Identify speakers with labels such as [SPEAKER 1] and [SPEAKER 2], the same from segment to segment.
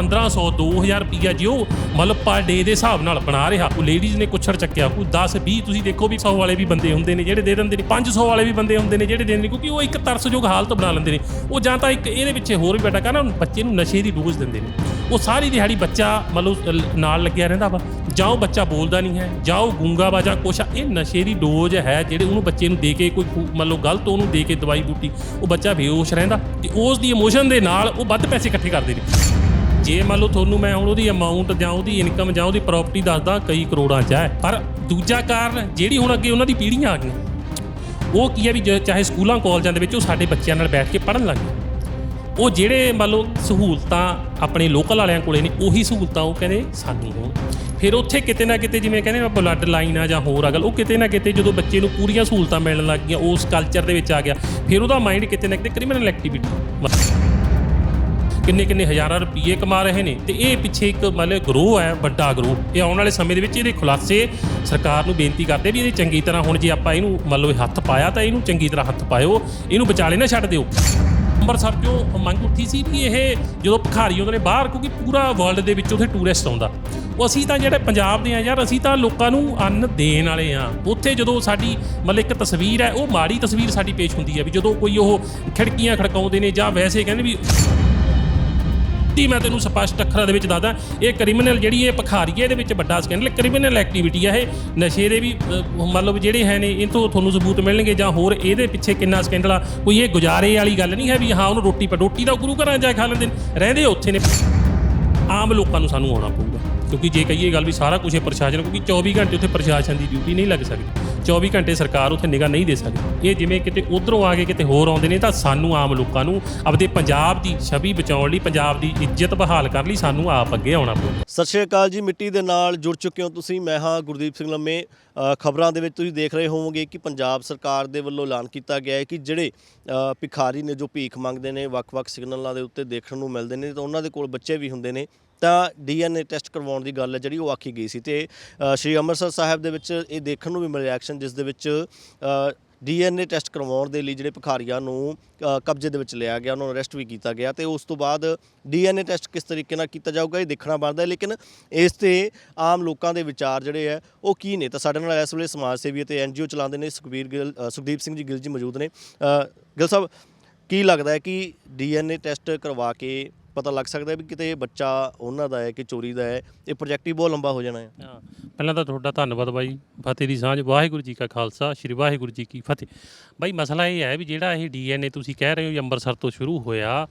[SPEAKER 1] 1500 2000 ਰੁਪਈਆ ਜੇ ਉਹ ਮਤਲਬ ਪਰ ਡੇ ਦੇ ਹਿਸਾਬ ਨਾਲ ਬਣਾ ਰਿਹਾ। ਉਹ ਲੇਡੀਜ਼ ਨੇ ਕੁਛੜ ਚੱਕਿਆ ਉਹ 10 20 ਤੁਸੀਂ ਦੇਖੋ ਵੀ 100 ਵਾਲੇ ਵੀ ਬੰਦੇ ਹੁੰਦੇ ਨੇ ਜਿਹੜੇ ਦੇ ਦਿੰਦੇ ਨੇ। 500 ਵਾਲੇ ਵੀ ਬੰਦੇ ਹੁੰਦੇ ਨੇ ਜਿਹੜੇ ਦੇ ਦਿੰਦੇ ਨੇ, ਕਿਉਂਕਿ ਉਹ ਇੱਕ ਤਰਸਯੋਗ ਹਾਲਤ ਬਣਾ ਲੈਂਦੇ ਨੇ। ਉਹ ਜਾਂ ਤਾਂ ਇੱਕ ਇਹਦੇ ਪਿੱਛੇ ਹੋਰ ਵੀ ਬੈਠਾ ਕਰਨਾ ਬੱਚੇ ਨੂੰ ਨਸ਼ੇ ਦੀ ਡੋਜ਼ ਦਿੰਦੇ ਨੇ। ਉਹ ਸਾਰੀ ਦਿਹਾੜੀ ਬੱਚਾ ਮਤਲਬ ਨਾਲ ਲੱਗਿਆ ਰਹਿੰਦਾ ਵਾ। ਜਾਂ ਉਹ ਬੱਚਾ ਬੋਲਦਾ ਨਹੀਂ ਹੈ। ਜਾਂ ਉਹ ਗੂੰਗਾ ਵਾ ਜਾਂ ਕੁਛ ਆ। ਇਹ ਨਸ਼ੇ ਦੀ ਡੋਜ਼ ਹੈ ਜਿਹੜੇ ਉਹਨੂੰ ਬੱਚੇ ਨੂੰ ਦੇ ਕੇ ਕੋਈ ਮਤਲਬ ਗਲਤ ਉਹਨੂੰ ਦੇ ਕੇ ਦਵਾਈ ਬੂਟੀ, ਉਹ ਬੱਚਾ ਬੇਹੋਸ਼ ਰਹਿੰਦਾ ਤੇ ਉਸ ਦੀ ਇਮੋਸ਼ਨ ਦੇ ਨਾਲ ਉਹ ਵੱਧ ਪੈਸੇ ਇਕੱਠੇ ਕਰਦੇ ਨੇ। ਜੇ ਮੰਨ ਲਓ ਤੁਹਾਨੂੰ ਮੈਂ ਹੁਣ ਉਹਦੀ ਅਮਾਉਂਟ ਜਾਂ ਉਹਦੀ ਇਨਕਮ ਜਾਂ ਉਹਦੀ ਪ੍ਰਾਪਰਟੀ ਦੱਸਦਾ ਕਈ ਕਰੋੜਾਂ ਚ ਹੈ, ਪਰ ਦੂਜਾ ਕਾਰਨ ਜਿਹੜੀ ਹੁਣ ਅੱਗੇ ਉਹਨਾਂ ਦੀ ਪੀੜ੍ਹੀਆਂ ਆ ਗਈਆਂ, ਉਹ ਕੀ ਹੈ ਵੀ ਜ- ਚਾਹੇ ਸਕੂਲਾਂ, ਕਾਲਜਾਂ ਦੇ ਵਿੱਚ ਉਹ ਸਾਡੇ ਬੱਚਿਆਂ ਨਾਲ ਬੈਠ ਕੇ ਪੜ੍ਹਨ ਲੱਗ ਗਏ। ਉਹ ਜਿਹੜੇ ਮੰਨ ਲਓ ਸਹੂਲਤਾਂ ਆਪਣੇ ਲੋਕਲ ਵਾਲਿਆਂ ਕੋਲੇ ਨੇ, ਉਹੀ ਸਹੂਲਤਾਂ ਉਹ ਕਹਿੰਦੇ ਸਾਨੂੰ ਹੋਣ। ਫਿਰ ਉੱਥੇ ਕਿਤੇ ਨਾ ਕਿਤੇ ਜਿਵੇਂ ਕਹਿੰਦੇ ਆ ਬਲੱਡ ਲਾਈਨ ਆ ਜਾਂ ਹੋਰ ਅਗਲ, ਉਹ ਕਿਤੇ ਨਾ ਕਿਤੇ ਜਦੋਂ ਬੱਚੇ ਨੂੰ ਪੂਰੀਆਂ ਸਹੂਲਤਾਂ ਮਿਲਣ ਲੱਗ ਗਈਆਂ, ਉਸ ਕਲਚਰ ਦੇ ਵਿੱਚ ਆ ਗਿਆ, ਫਿਰ ਉਹਦਾ ਮਾਈਂਡ ਕਿਤੇ ਨਾ ਕਿਤੇ ਕ੍ਰਿਮੀਨਲ ਐਕਟੀਵਿਟੀ ਕਿੰਨੇ ਕਿੰਨੇ ਹਜ਼ਾਰਾਂ ਰੁਪਏ ਕਮਾ ਰਹੇ ਨੇ ਤੇ ਇਹ ਪਿੱਛੇ ਇੱਕ ਮਤਲਬ ਗਰੋਹ ਹੈ, ਵੱਡਾ ਗਰੋਹ। ਇਹ ਆਉਣ ਵਾਲੇ ਸਮੇਂ ਦੇ ਵਿੱਚ ਇਹਦੇ ਖੁਲਾਸੇ ਸਰਕਾਰ ਨੂੰ ਬੇਨਤੀ ਕਰਦੇ ਵੀ ਇਹਦੇ ਚੰਗੀ ਤਰ੍ਹਾਂ ਹੁਣ ਜੇ ਆਪਾਂ ਇਹਨੂੰ ਮਤਲਬ ਹੱਥ ਪਾਇਆ ਤਾਂ ਇਹਨੂੰ ਚੰਗੀ ਤਰ੍ਹਾਂ ਹੱਥ ਪਾਇਓ, ਇਹਨੂੰ ਵਿਚਾਲੇ ਨਾ ਛੱਡ ਦਿਓ। ਅੰਮ੍ਰਿਤਸਰ 'ਚੋਂ ਮੰਗ ਉੱਠੀ ਸੀ ਕਿ ਇਹ ਜਦੋਂ ਭਿਖਾਰੀ ਉਹਨਾਂ ਨੇ ਬਾਹਰ, ਕਿਉਂਕਿ ਪੂਰਾ ਵਰਲਡ ਦੇ ਵਿੱਚ ਉੱਥੇ ਟੂਰਿਸਟ ਆਉਂਦਾ। ਉਹ ਅਸੀਂ ਤਾਂ ਜਿਹੜੇ ਪੰਜਾਬ ਦੇ ਆ ਯਾਰ, ਅਸੀਂ ਤਾਂ ਲੋਕਾਂ ਨੂੰ ਅੰਨ ਦੇਣ ਵਾਲੇ ਆ। ਉੱਥੇ ਜਦੋਂ ਸਾਡੀ ਮਤਲਬ ਇੱਕ ਤਸਵੀਰ ਹੈ, ਉਹ ਮਾੜੀ ਤਸਵੀਰ ਸਾਡੀ ਪੇਸ਼ ਹੁੰਦੀ ਹੈ ਵੀ ਜਦੋਂ ਕੋਈ ਉਹ ਖਿੜਕੀਆਂ ਖੜਕਾਉਂਦੇ ਨੇ ਜਾਂ ਵੈਸੇ ਕਹਿੰਦੇ ਵੀ ਤੀ ਮੈਂ ਤੈਨੂੰ ਸਪਸ਼ਟ ਅੱਖਰਾਂ ਦੇ ਵਿੱਚ ਦੱਸਦਾ, ਇਹ ਕ੍ਰਿਮੀਨਲ ਜਿਹੜੀ ਇਹ ਭਖਾਰੀਏ ਦੇ ਵਿੱਚ ਵੱਡਾ ਸਕੈਂਡਲ ਕ੍ਰਿਮੀਨਲ ਐਕਟੀਵਿਟੀ ਆ ਇਹ। ਨਸ਼ੇ ਦੇ ਵੀ ਮਤਲਬ ਜਿਹੜੇ ਹੈ ਨੇ, ਇਹ ਤੋਂ ਤੁਹਾਨੂੰ ਸਬੂਤ ਮਿਲਣਗੇ ਜਾਂ ਹੋਰ ਇਹਦੇ ਪਿੱਛੇ ਕਿੰਨਾ ਸਕੈਂਡਲ ਆ, ਕੋਈ ਇਹ ਗੁਜ਼ਾਰੇ ਵਾਲੀ ਗੱਲ ਨਹੀਂ ਹੈ ਵੀ ਹਾਂ, ਉਹਨੂੰ ਰੋਟੀ ਪਰ ਰੋਟੀ ਦਾ ਗੁਰੂ ਘਰਾਂ ਜਾ ਖਾ ਲੈਂਦੇ ਨੇ। ਰਹਿੰਦੇ ਉੱਥੇ ਨੇ। ਆਮ ਲੋਕਾਂ ਨੂੰ ਸਾਨੂੰ ਆਉਣਾ ਪਊਗਾ। ਕਿਉਂਕਿ ਜੇ ਕਹੀਏ ਗੱਲ ਵੀ ਸਾਰਾ ਕੁਝ ਇਹ ਪ੍ਰਸ਼ਾਸਨ, ਕਿਉਂਕਿ 24 ਘੰਟੇ ਉੱਥੇ ਪ੍ਰਸ਼ਾਸਨ ਦੀ ਡਿਊਟੀ ਨਹੀਂ ਲੱਗ ਸਕਦੀ। 24 ਘੰਟੇ ਸਰਕਾਰ ਉੱਥੇ ਨਿਗਾਹ ਨਹੀਂ ਦੇ ਸਕਦੀ। ਇਹ ਜਿਵੇਂ ਕਿਤੇ ਉਧਰੋਂ ਆ ਕੇ ਕਿਤੇ ਹੋਰ ਆਉਂਦੇ ਨੇ, ਤਾਂ ਸਾਨੂੰ ਆਮ ਲੋਕਾਂ ਨੂੰ ਆਪਦੇ ਪੰਜਾਬ ਦੀ ਛਵੀ ਬਚਾਉਣ ਲਈ, ਪੰਜਾਬ ਦੀ ਇੱਜ਼ਤ ਬਹਾਲ ਕਰਨ ਲਈ ਸਾਨੂੰ ਆਪ ਅੱਗੇ ਆਉਣਾ ਪਊਗਾ
[SPEAKER 2] ਸਤਿ ਸ਼੍ਰੀ ਅਕਾਲ ਜੀ, ਮਿੱਟੀ ਦੇ ਨਾਲ ਜੁੜ ਚੁੱਕੇ ਹੋ ਤੁਸੀਂ। ਮੈਂ ਹਾਂ ਗੁਰਦੀਪ ਸਿੰਘ ਲੰਮੇ। ਖਬਰਾਂ ਦੇ ਵਿੱਚ ਤੁਸੀਂ ਦੇਖ ਰਹੇ ਹੋਵੋਗੇ ਕਿ ਪੰਜਾਬ ਸਰਕਾਰ ਦੇ ਵੱਲੋਂ ਐਲਾਨ ਕੀਤਾ ਗਿਆ ਹੈ ਕਿ ਜਿਹੜੇ ਭਿਖਾਰੀ ਨੇ ਜੋ ਭੀਖ ਮੰਗਦੇ ਨੇ, ਵੱਖ-ਵੱਖ ਸਿਗਨਲਾਂ ਦੇ ਉੱਤੇ ਦੇਖਣ ਨੂੰ ਮਿਲਦੇ ਨੇ, ਤਾਂ ਉਹਨਾਂ ਦੇ ਕੋਲ ਬੱਚੇ ਵੀ ਹੁੰਦੇ ਨੇ। ਤਾਂ ਡੀਐਨਏ ਟੈਸਟ ਕਰਵਾਉਣ ਦੀ ਗੱਲ ਹੈ ਜਿਹੜੀ ਉਹ ਆਖੀ ਗਈ ਸੀ ਤੇ ਸ਼੍ਰੀ ਅੰਮ੍ਰਿਤਸਰ ਸਾਹਿਬ ਦੇ ਵਿੱਚ ਇਹ ਦੇਖਣ ਨੂੰ ਵੀ ਮਿਲਿਆ ਐਕਸ਼ਨ ਜਿਸ ਦੇ ਵਿੱਚ ਡੀਐਨਏ ਟੈਸਟ ਕਰਵਾਉਣ ਦੇ ਲਈ ਜਿਹੜੇ ਭਿਖਾਰੀਆਂ ਨੂੰ ਕਬਜ਼ੇ ਦੇ ਵਿੱਚ ਲਿਆ ਗਿਆ ਉਹਨਾਂ ਨੂੰ ਅਰੈਸਟ ਵੀ ਕੀਤਾ ਗਿਆ ਤੇ ਉਸ ਤੋਂ ਬਾਅਦ ਡੀਐਨਏ ਟੈਸਟ ਕਿਸ ਤਰੀਕੇ ਨਾਲ ਕੀਤਾ ਜਾਊਗਾ ਇਹ ਦੇਖਣਾ ਬਣਦਾ ਹੈ ਲੇਕਿਨ ਇਸ ਤੇ ਆਮ ਲੋਕਾਂ ਦੇ ਵਿਚਾਰ ਜਿਹੜੇ ਹੈ ਉਹ ਕੀ ਨੇ? ਤਾਂ ਸਾਡੇ ਨਾਲ ਇਸ ਵੇਲੇ ਸਮਾਜ ਸੇਵੀ ਅਤੇ ਐਨਜੀਓ ਚਲਾਉਂਦੇ ਨੇ ਸੁਖਬੀਰ ਗਿੱਲ ਸੁਖਦੀਪ ਸਿੰਘ ਜੀ ਗਿੱਲ ਜੀ ਮੌਜੂਦ ਨੇ। ਅ, ਗਿੱਲ ਸਾਹਿਬ ਕੀ ਲੱਗਦਾ ਹੈ ਕਿ ਡੀਐਨਏ ਟੈਸਟ ਕਰਵਾ ਕੇ ਪਤਾ ਲੱਗ ਸਕਦਾ ਵੀ ਕਿਤੇ ਇਹ ਬੱਚਾ ਉਹਨਾਂ ਦਾ ਹੈ ਕਿ ਚੋਰੀ ਦਾ ਹੈ, ਇਹ ਪ੍ਰੋਜੈਕਟ ਹੀ ਬਹੁਤ ਲੰਬਾ ਹੋ ਜਾਣਾ ਹੈ।
[SPEAKER 1] ਹਾਂ, ਪਹਿਲਾਂ ਤਾਂ ਤੁਹਾਡਾ ਧੰਨਵਾਦ ਬਾਈ, ਫਤਿਹ ਦੀ ਸਾਂਝ, ਵਾਹਿਗੁਰੂ ਜੀ ਕਾ ਖਾਲਸਾ, ਸ੍ਰੀ ਵਾਹਿਗੁਰੂ ਜੀ ਕੀ ਫਤਿਹ। ਬਾਈ, ਮਸਲਾ ਇਹ ਹੈ ਵੀ ਜਿਹੜਾ ਇਹ ਡੀਐਨਏ ਤੁਸੀਂ ਕਹਿ ਰਹੇ ਹੋ ਜੀ ਅੰਮ੍ਰਿਤਸਰ ਤੋਂ ਸ਼ੁਰੂ ਹੋਇਆ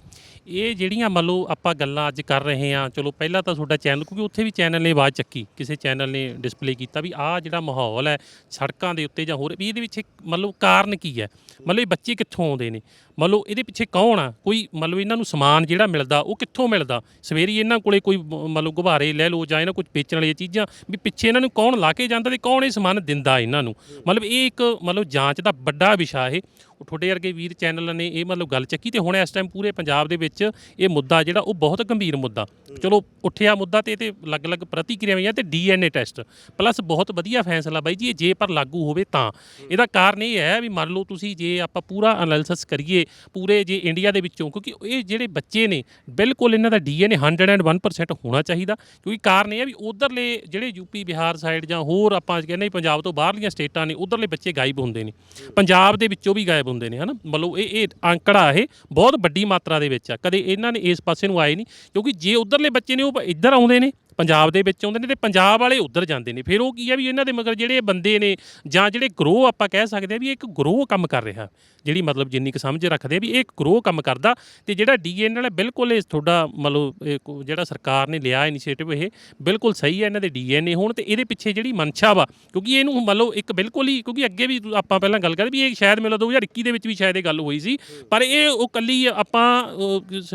[SPEAKER 1] ਇਹ ਜਿਹੜੀਆਂ ਮੰਨ ਲਓ ਆਪਾਂ ਗੱਲਾਂ ਅੱਜ ਕਰ ਰਹੇ ਹਾਂ, ਚਲੋ ਪਹਿਲਾਂ ਤਾਂ ਤੁਹਾਡਾ ਚੈਨਲ ਕਿਉਂਕਿ ਉੱਥੇ ਵੀ ਚੈਨਲ ਨੇ ਆਵਾਜ਼ ਚੱਕੀ, ਕਿਸੇ ਚੈਨਲ ਨੇ ਡਿਸਪਲੇ ਕੀਤਾ ਵੀ ਆਹ ਜਿਹੜਾ ਮਾਹੌਲ ਹੈ ਸੜਕਾਂ ਦੇ ਉੱਤੇ ਜਾਂ ਹੋਰ, ਵੀ ਇਹਦੇ ਵਿੱਚ ਇੱਕ ਮੰਨ ਲਓ ਕਾਰਨ ਕੀ ਹੈ? ਮੰਨ ਲਓ ਇਹ ਬੱਚੇ ਕਿੱਥੋਂ ਆਉਂਦੇ ਨੇ? ਮੰਨ ਲਓ ਇਹਦੇ ਪਿੱਛੇ ਕੌਣ ਆ? ਕੋਈ ਮੰਨ ਲਓ ਇਹਨਾਂ ਨੂੰ ਸਮਾਨ ਜਿਹੜਾ ਮਿਲਦਾ, ਉਹ ਕਿੱਥੋਂ ਮਿਲਦਾ? ਸਵੇਰੀ ਇਹਨਾਂ ਕੋਲੇ ਕੋਈ ਮ- ਮੰਨ ਲਓ ਗੁਬਾਰੇ ਲੈ ਲਓ ਜਾਂ ਇਹਨਾਂ ਕੁਝ ਵੇਚਣ ਵਾਲੀਆਂ ਚੀਜ਼ਾਂ, ਵੀ ਪਿੱਛੇ ਇਹਨਾਂ ਨੂੰ ਕੌਣ ਲਾ ਕੇ ਜਾਂਦਾ ਤੇ ਕੌਣ ਇਹ ਸਮਾਨ ਦਿੰਦਾ ਇਹਨਾਂ ਨੂੰ? ਮਤਲਬ ਇਹ ਇੱਕ ਮਤਲਬ ਜਾਂਚ ਦਾ ਵੱਡਾ ਵਿਸ਼ਾ ਇਹ। ਉਹ ਤੁਹਾਡੇ ਵਰਗੇ ਵੀਰ ਚੈਨਲ ਨੇ ਇਹ ਮਤਲਬ ਗੱਲ ਚੱਕੀ ਤੇ ਹੁਣ ਇਸ ਟਾਈਮ ਪੂਰੇ ਪੰਜਾਬ ਦੇ ਵਿੱਚ ਇਹ ਮੁੱਦਾ ਜਿਹੜਾ ਉਹ ਬਹੁਤ ਗੰਭੀਰ ਮੁੱਦਾ। ਚਲੋ ਉੱਠਿਆ ਮੁੱਦਾ ਤੇ ਇਹ ਤੇ ਅਲੱਗ-ਅਲੱਗ ਪ੍ਰਤੀਕਿਰਿਆਵਾਂ ਆ ਤੇ ਡੀਐਨਏ ਟੈਸਟ ਪਲੱਸ ਬਹੁਤ ਵਧੀਆ ਫੈਸਲਾ ਬਾਈ ਜੀ, ਇਹ ਜੇ ਪਰ ਲਾਗੂ ਹੋਵੇ ਤਾਂ। ਇਹਦਾ ਕਾਰਨ ਇਹ ਹੈ ਵੀ ਮੰਨ ਲਓ ਤੁਸੀਂ ਜੇ ਆਪਾਂ ਪੂਰਾ ਐਨਾਲਿਸਿਸ ਕਰੀਏ, ਪੂਰੇ ਜੇ ਇੰਡੀਆ ਦੇ ਵਿੱਚੋਂ, ਕਿਉਂਕਿ ਇਹ ਜਿਹੜੇ ਬੱਚੇ ਨੇ, ਬਿਲਕੁਲ ਇਹਨਾਂ ਦਾ ਡੀਐਨਏ 101% ਹੋਣਾ ਚਾਹੀਦਾ। ਕਿਉਂਕਿ ਕਾਰਨ ਇਹ ਹੈ ਵੀ ਉਧਰਲੇ ਜਿਹੜੇ ਯੂਪੀ ਬਿਹਾਰ ਸਾਈਡ ਜਾਂ ਹੋਰ ਆਪਾਂ ਕਹਿੰਦੇ ਹਾਂ ਪੰਜਾਬ ਤੋਂ ਬਾਹਰਲੀਆਂ ਸਟੇਟਾਂ ਨੇ, ਉਧਰਲੇ ਬੱਚੇ ਗਾਇਬ ਹੁੰਦੇ ਨੇ। ਪੰਜਾਬ ਦੇ ਵਿੱਚੋਂ ਵੀ ਗਾਇਬ ਹੁੰਦੇ ਨੇ, ਹਨਾ? ਮਤਲਬ ਇਹ ਇਹ ਅੰਕੜਾ ਇਹ ਬਹੁਤ ਵੱਡੀ ਮਾਤਰਾ ਦੇ ਵਿੱਚ ਆ। ਕਦੇ ਇਹਨਾਂ ਨੇ ਇਸ ਪਾਸੇ ਨੂੰ ਆਏ ਨਹੀਂ, ਕਿਉਂਕਿ ਜੇ ਉਧਰਲੇ ਬੱਚੇ ਨੇ, ਉਹ ਇੱਧਰ ਆਉਂਦੇ ਨੇ। ਪੰਜਾਬ ਦੇ ਵਿੱਚ ਆਉਂਦੇ ਨੇ ਤੇ ਪੰਜਾਬ ਵਾਲੇ ਉੱਧਰ ਜਾਂਦੇ ਨੇ। ਫਿਰ ਉਹ ਕੀ ਹੈ ਵੀ ਇਹਨਾਂ ਦੇ ਮਗਰ ਜਿਹੜੇ ਬੰਦੇ ਨੇ ਜਾਂ ਜਿਹੜੇ ਗਰੋਹ ਆਪਾਂ ਕਹਿ ਸਕਦੇ ਆ ਵੀ ਇੱਕ ਗਰੋਹ ਕੰਮ ਕਰ ਰਿਹਾ। ਜਿਹੜੀ ਮਤਲਬ ਜਿੰਨੀ ਕੁ ਸਮਝ ਰੱਖਦੇ ਆ ਵੀ ਇਹ ਗਰੋਹ ਕੰਮ ਕਰਦਾ ਤੇ ਜਿਹੜਾ ਡੀਐਨ ਵਾਲਾ ਬਿਲਕੁਲ ਇਹ ਤੁਹਾਡਾ ਮਤਲਬ ਜਿਹੜਾ ਸਰਕਾਰ ਨੇ ਲਿਆ ਇਨੀਸ਼ੀਏਟਿਵ ਇਹ ਬਿਲਕੁਲ ਸਹੀ ਹੈ ਇਹਨਾਂ ਦੇ ਡੀਐਨਏ ਹੋਣ ਤੇ ਇਹਦੇ ਪਿੱਛੇ ਜਿਹੜੀ ਮਨਸ਼ਾ ਵਾ, ਕਿਉਂਕਿ ਇਹਨੂੰ ਮੰਨ ਲਓ ਇੱਕ ਬਿਲਕੁਲ ਹੀ ਕਿਉਂਕਿ ਅੱਗੇ ਵੀ ਆਪਾਂ ਪਹਿਲਾਂ ਗੱਲ ਕਰਦੇ ਵੀ ਇਹ ਸ਼ਾਇਦ ਮੈਨੂੰ 2021 ਦੇ ਵਿੱਚ ਵੀ ਸ਼ਾਇਦ ਇਹ ਗੱਲ ਹੋਈ ਸੀ। ਪਰ ਇਹ ਉਹ ਕੱਲੀ ਆਪਾਂ